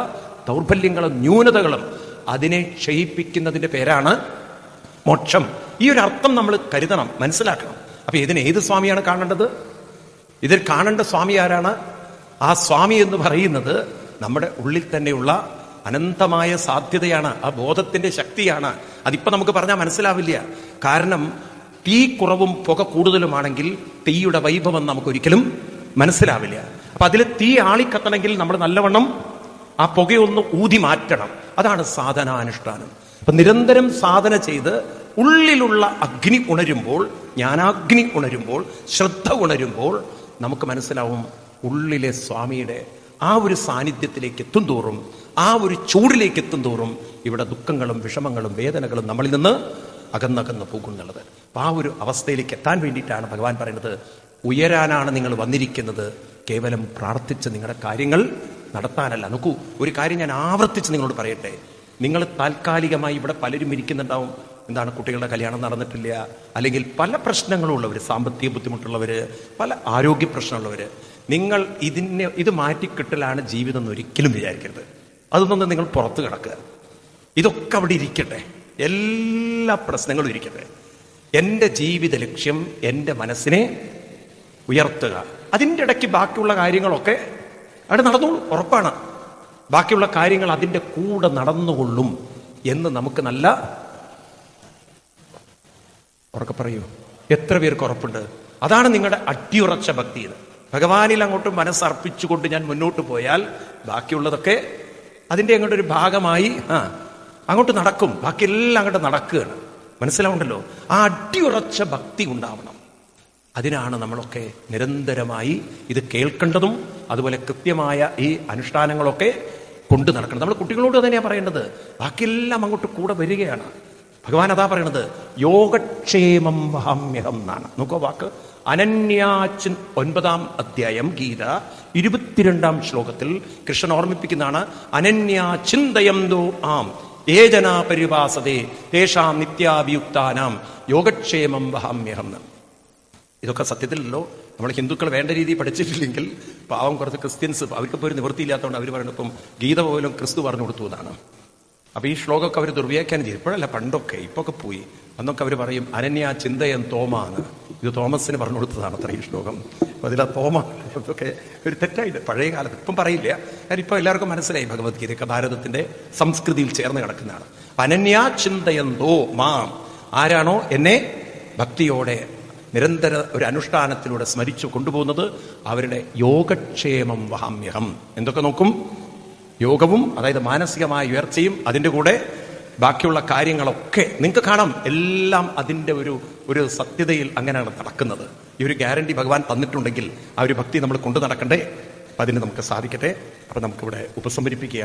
ദൗർബല്യങ്ങളും ന്യൂനതകളും അതിനെ ക്ഷയിപ്പിക്കുന്നതിന്റെ പേരാണ് മോക്ഷം. ഈ ഒരു അർത്ഥം നമ്മൾ കരുതണം മനസ്സിലാക്കണം. അപ്പൊ ഇതിന് ഏത് സ്വാമിയാണ് കാണേണ്ടത്? ഇതിൽ കാണേണ്ട സ്വാമി ആരാണ്? ആ സ്വാമി എന്ന് പറയുന്നത് നമ്മുടെ ഉള്ളിൽ തന്നെയുള്ള അനന്തമായ സാധ്യതയാണ് ആ ബോധത്തിന്റെ ശക്തിയാണ്. അതിപ്പോ നമുക്ക് പറഞ്ഞാൽ മനസ്സിലാവില്ല. കാരണം തീ കുറവും പുക കൂടുതലുമാണെങ്കിൽ തീയുടെ വൈഭവം നമുക്ക് ഒരിക്കലും മനസ്സിലാവില്ല. അപ്പൊ അതിൽ തീ ആളിക്കത്തണമെങ്കിൽ നമ്മൾ നല്ലവണ്ണം ആ പുകയൊന്ന് ഊതി മാറ്റണം. അതാണ് സാധനാനുഷ്ഠാനം. അപ്പൊ നിരന്തരം സാധന ചെയ്ത് ഉള്ളിലുള്ള അഗ്നി ഉണരുമ്പോൾ ജ്ഞാനാഗ്നി ഉണരുമ്പോൾ ശ്രദ്ധ ഉണരുമ്പോൾ നമുക്ക് മനസ്സിലാവും ഉള്ളിലെ സ്വാമിയുടെ ആ ഒരു സാന്നിധ്യത്തിലേക്ക് എത്തും തോറും ആ ഒരു ചൂടിലേക്ക് എത്തും തോറും ഇവിടെ ദുഃഖങ്ങളും വിഷമങ്ങളും വേദനകളും നമ്മളിൽ നിന്ന് അകന്നകന്ന് പോകുന്നുള്ളത്. അപ്പൊ ആ ഒരു അവസ്ഥയിലേക്ക് എത്താൻ വേണ്ടിയിട്ടാണ് ഭഗവാൻ പറയുന്നത് ഉയരാനാണ് നിങ്ങൾ വന്നിരിക്കുന്നത്. കേവലം പ്രാർത്ഥിച്ച് നിങ്ങളുടെ കാര്യങ്ങൾ നടത്താനല്ല. നോക്കൂ ഒരു കാര്യം ഞാൻ ആവർത്തിച്ച് നിങ്ങളോട് പറയട്ടെ. നിങ്ങൾ താൽക്കാലികമായി ഇവിടെ പലരും ഇരിക്കുന്നുണ്ടാവും. എന്താണ് കുട്ടികളുടെ കല്യാണം നടന്നിട്ടില്ല. അല്ലെങ്കിൽ പല പ്രശ്നങ്ങളുള്ളവർ സാമ്പത്തിക ബുദ്ധിമുട്ടുള്ളവർ പല ആരോഗ്യ പ്രശ്നമുള്ളവർ നിങ്ങൾ ഇതിനെ ഇത് മാറ്റിക്കിട്ടലാണ് ജീവിതം എന്ന് ഒരിക്കലും വിചാരിക്കരുത്. അതൊന്നും നിങ്ങൾ പുറത്തു കിടക്കുക. ഇതൊക്കെ അവിടെ ഇരിക്കട്ടെ. എല്ലാ പ്രശ്നങ്ങളും ഇരിക്കട്ടെ. എന്റെ ജീവിത ലക്ഷ്യം എന്റെ മനസ്സിനെ ഉയർത്തുക. അതിന്റെ ഇടയ്ക്ക് ബാക്കിയുള്ള കാര്യങ്ങളൊക്കെ അവിടെ നടന്നോളൂ. ഉറപ്പാണ്. ബാക്കിയുള്ള കാര്യങ്ങൾ അതിന്റെ കൂടെ നടന്നുകൊള്ളും എന്ന് നമുക്ക് നല്ല ഉറക്കെ പറയൂ. എത്ര പേർക്ക് ഉറപ്പുണ്ട്? അതാണ് നിങ്ങളുടെ അടിയുറച്ച ഭക്തി ഭഗവാനിൽ അങ്ങോട്ട് മനസ്സർപ്പിച്ചുകൊണ്ട് ഞാൻ മുന്നോട്ട് പോയാൽ ബാക്കിയുള്ളതൊക്കെ അതിന്റെ അങ്ങോട്ട് ഒരു ഭാഗമായി ആ അങ്ങോട്ട് നടക്കും. ബാക്കിയെല്ലാം അങ്ങോട്ട് നടക്കുകയാണ്. മനസ്സിലാവുണ്ടല്ലോ? ആ അടിയുറച്ച ഭക്തി ഉണ്ടാവണം. അതിനാണ് നമ്മളൊക്കെ നിരന്തരമായി ഇത് കേൾക്കേണ്ടതും അതുപോലെ കൃത്യമായ ഈ അനുഷ്ഠാനങ്ങളൊക്കെ കൊണ്ടു നടക്കണം. നമ്മൾ കുട്ടികളോട് തന്നെയാണ് പറയേണ്ടത്. ബാക്കിയെല്ലാം അങ്ങോട്ട് കൂടെ വരികയാണ്. ഭഗവാൻ അതാ പറയണത് യോഗക്ഷേമം വഹാമ്യഹം എന്നാണ്. നോക്കോ വാക്ക്. അനന്യാച്ചിൻ ഒൻപതാം അധ്യായം ഗീത ഇരുപത്തിരണ്ടാം ശ്ലോകത്തിൽ കൃഷ്ണൻ ഓർമ്മിപ്പിക്കുന്നതാണ് അനന്യാചിന്തയം ദോ ആം ഏജന പരിഭാസതേ തേഷാം നിത്യാഭിയുക്താനാം യോഗക്ഷേമം വഹാമ്യഹം. ഇതൊക്കെ സത്യത്തിലല്ലോ. നമ്മൾ ഹിന്ദുക്കൾ വേണ്ട രീതിയിൽ പഠിച്ചിട്ടില്ലെങ്കിൽ പാവം കുറച്ച് ക്രിസ്ത്യൻസ് അവർക്കിപ്പോൾ ഒരു നിവൃത്തിയില്ലാത്തതുകൊണ്ട് അവർ പറയുന്നത് ഗീത പോലും ക്രിസ്തു പറഞ്ഞു കൊടുത്തു എന്നാണ്. അപ്പൊ ഈ ശ്ലോകമൊക്കെ അവർ ദുർവ്യാഖ്യാനം ചെയ്തു ഇപ്പോഴല്ല പണ്ടൊക്കെ ഇപ്പൊക്കെ പോയി. അന്നൊക്കെ അവർ പറയും അനന്യ ചിന്തയൻ തോമാണ് ഇത് തോമസിന് പറഞ്ഞു കൊടുത്തതാണ് അത്ര ഈ ശ്ലോകം. അപ്പൊ അതിലാ തോമ ഒരു തെറ്റായിട്ട് പഴയ കാലത്ത് ഇപ്പം പറയില്ല. കാരണം ഇപ്പൊ എല്ലാവർക്കും മനസ്സിലായി ഭഗവത്ഗീതയൊക്കെ ഭാരതത്തിന്റെ സംസ്കൃതിയിൽ ചേർന്ന് കിടക്കുന്നതാണ്. അനന്യ ചിന്തയന്തോ മാം. ആരാണോ എന്നെ ഭക്തിയോടെ നിരന്തര ഒരു അനുഷ്ഠാനത്തിലൂടെ സ്മരിച്ചു കൊണ്ടുപോകുന്നത് അവരുടെ യോഗക്ഷേമം വഹാമ്യഹം. എന്തൊക്കെ നോക്കും? യോഗവും അതായത് മാനസികമായ ഉയർച്ചയും അതിന്റെ കൂടെ ബാക്കിയുള്ള കാര്യങ്ങളൊക്കെ നിങ്ങൾക്ക് കാണാം. എല്ലാം അതിന്റെ ഒരു ഒരു സത്യതയിൽ അങ്ങനെയാണ് നടക്കുന്നത്. ഈ ഒരു ഗ്യാരണ്ടി ഭഗവാൻ തന്നിട്ടുണ്ടെങ്കിൽ ആ ഒരു ഭക്തി നമ്മൾ കൊണ്ടു നടക്കണ്ടേ? അപ്പം അതിന് നമുക്ക് സാധിക്കട്ടെ. അപ്പം നമുക്കിവിടെ ഉപസംഹരിപ്പിക്കുക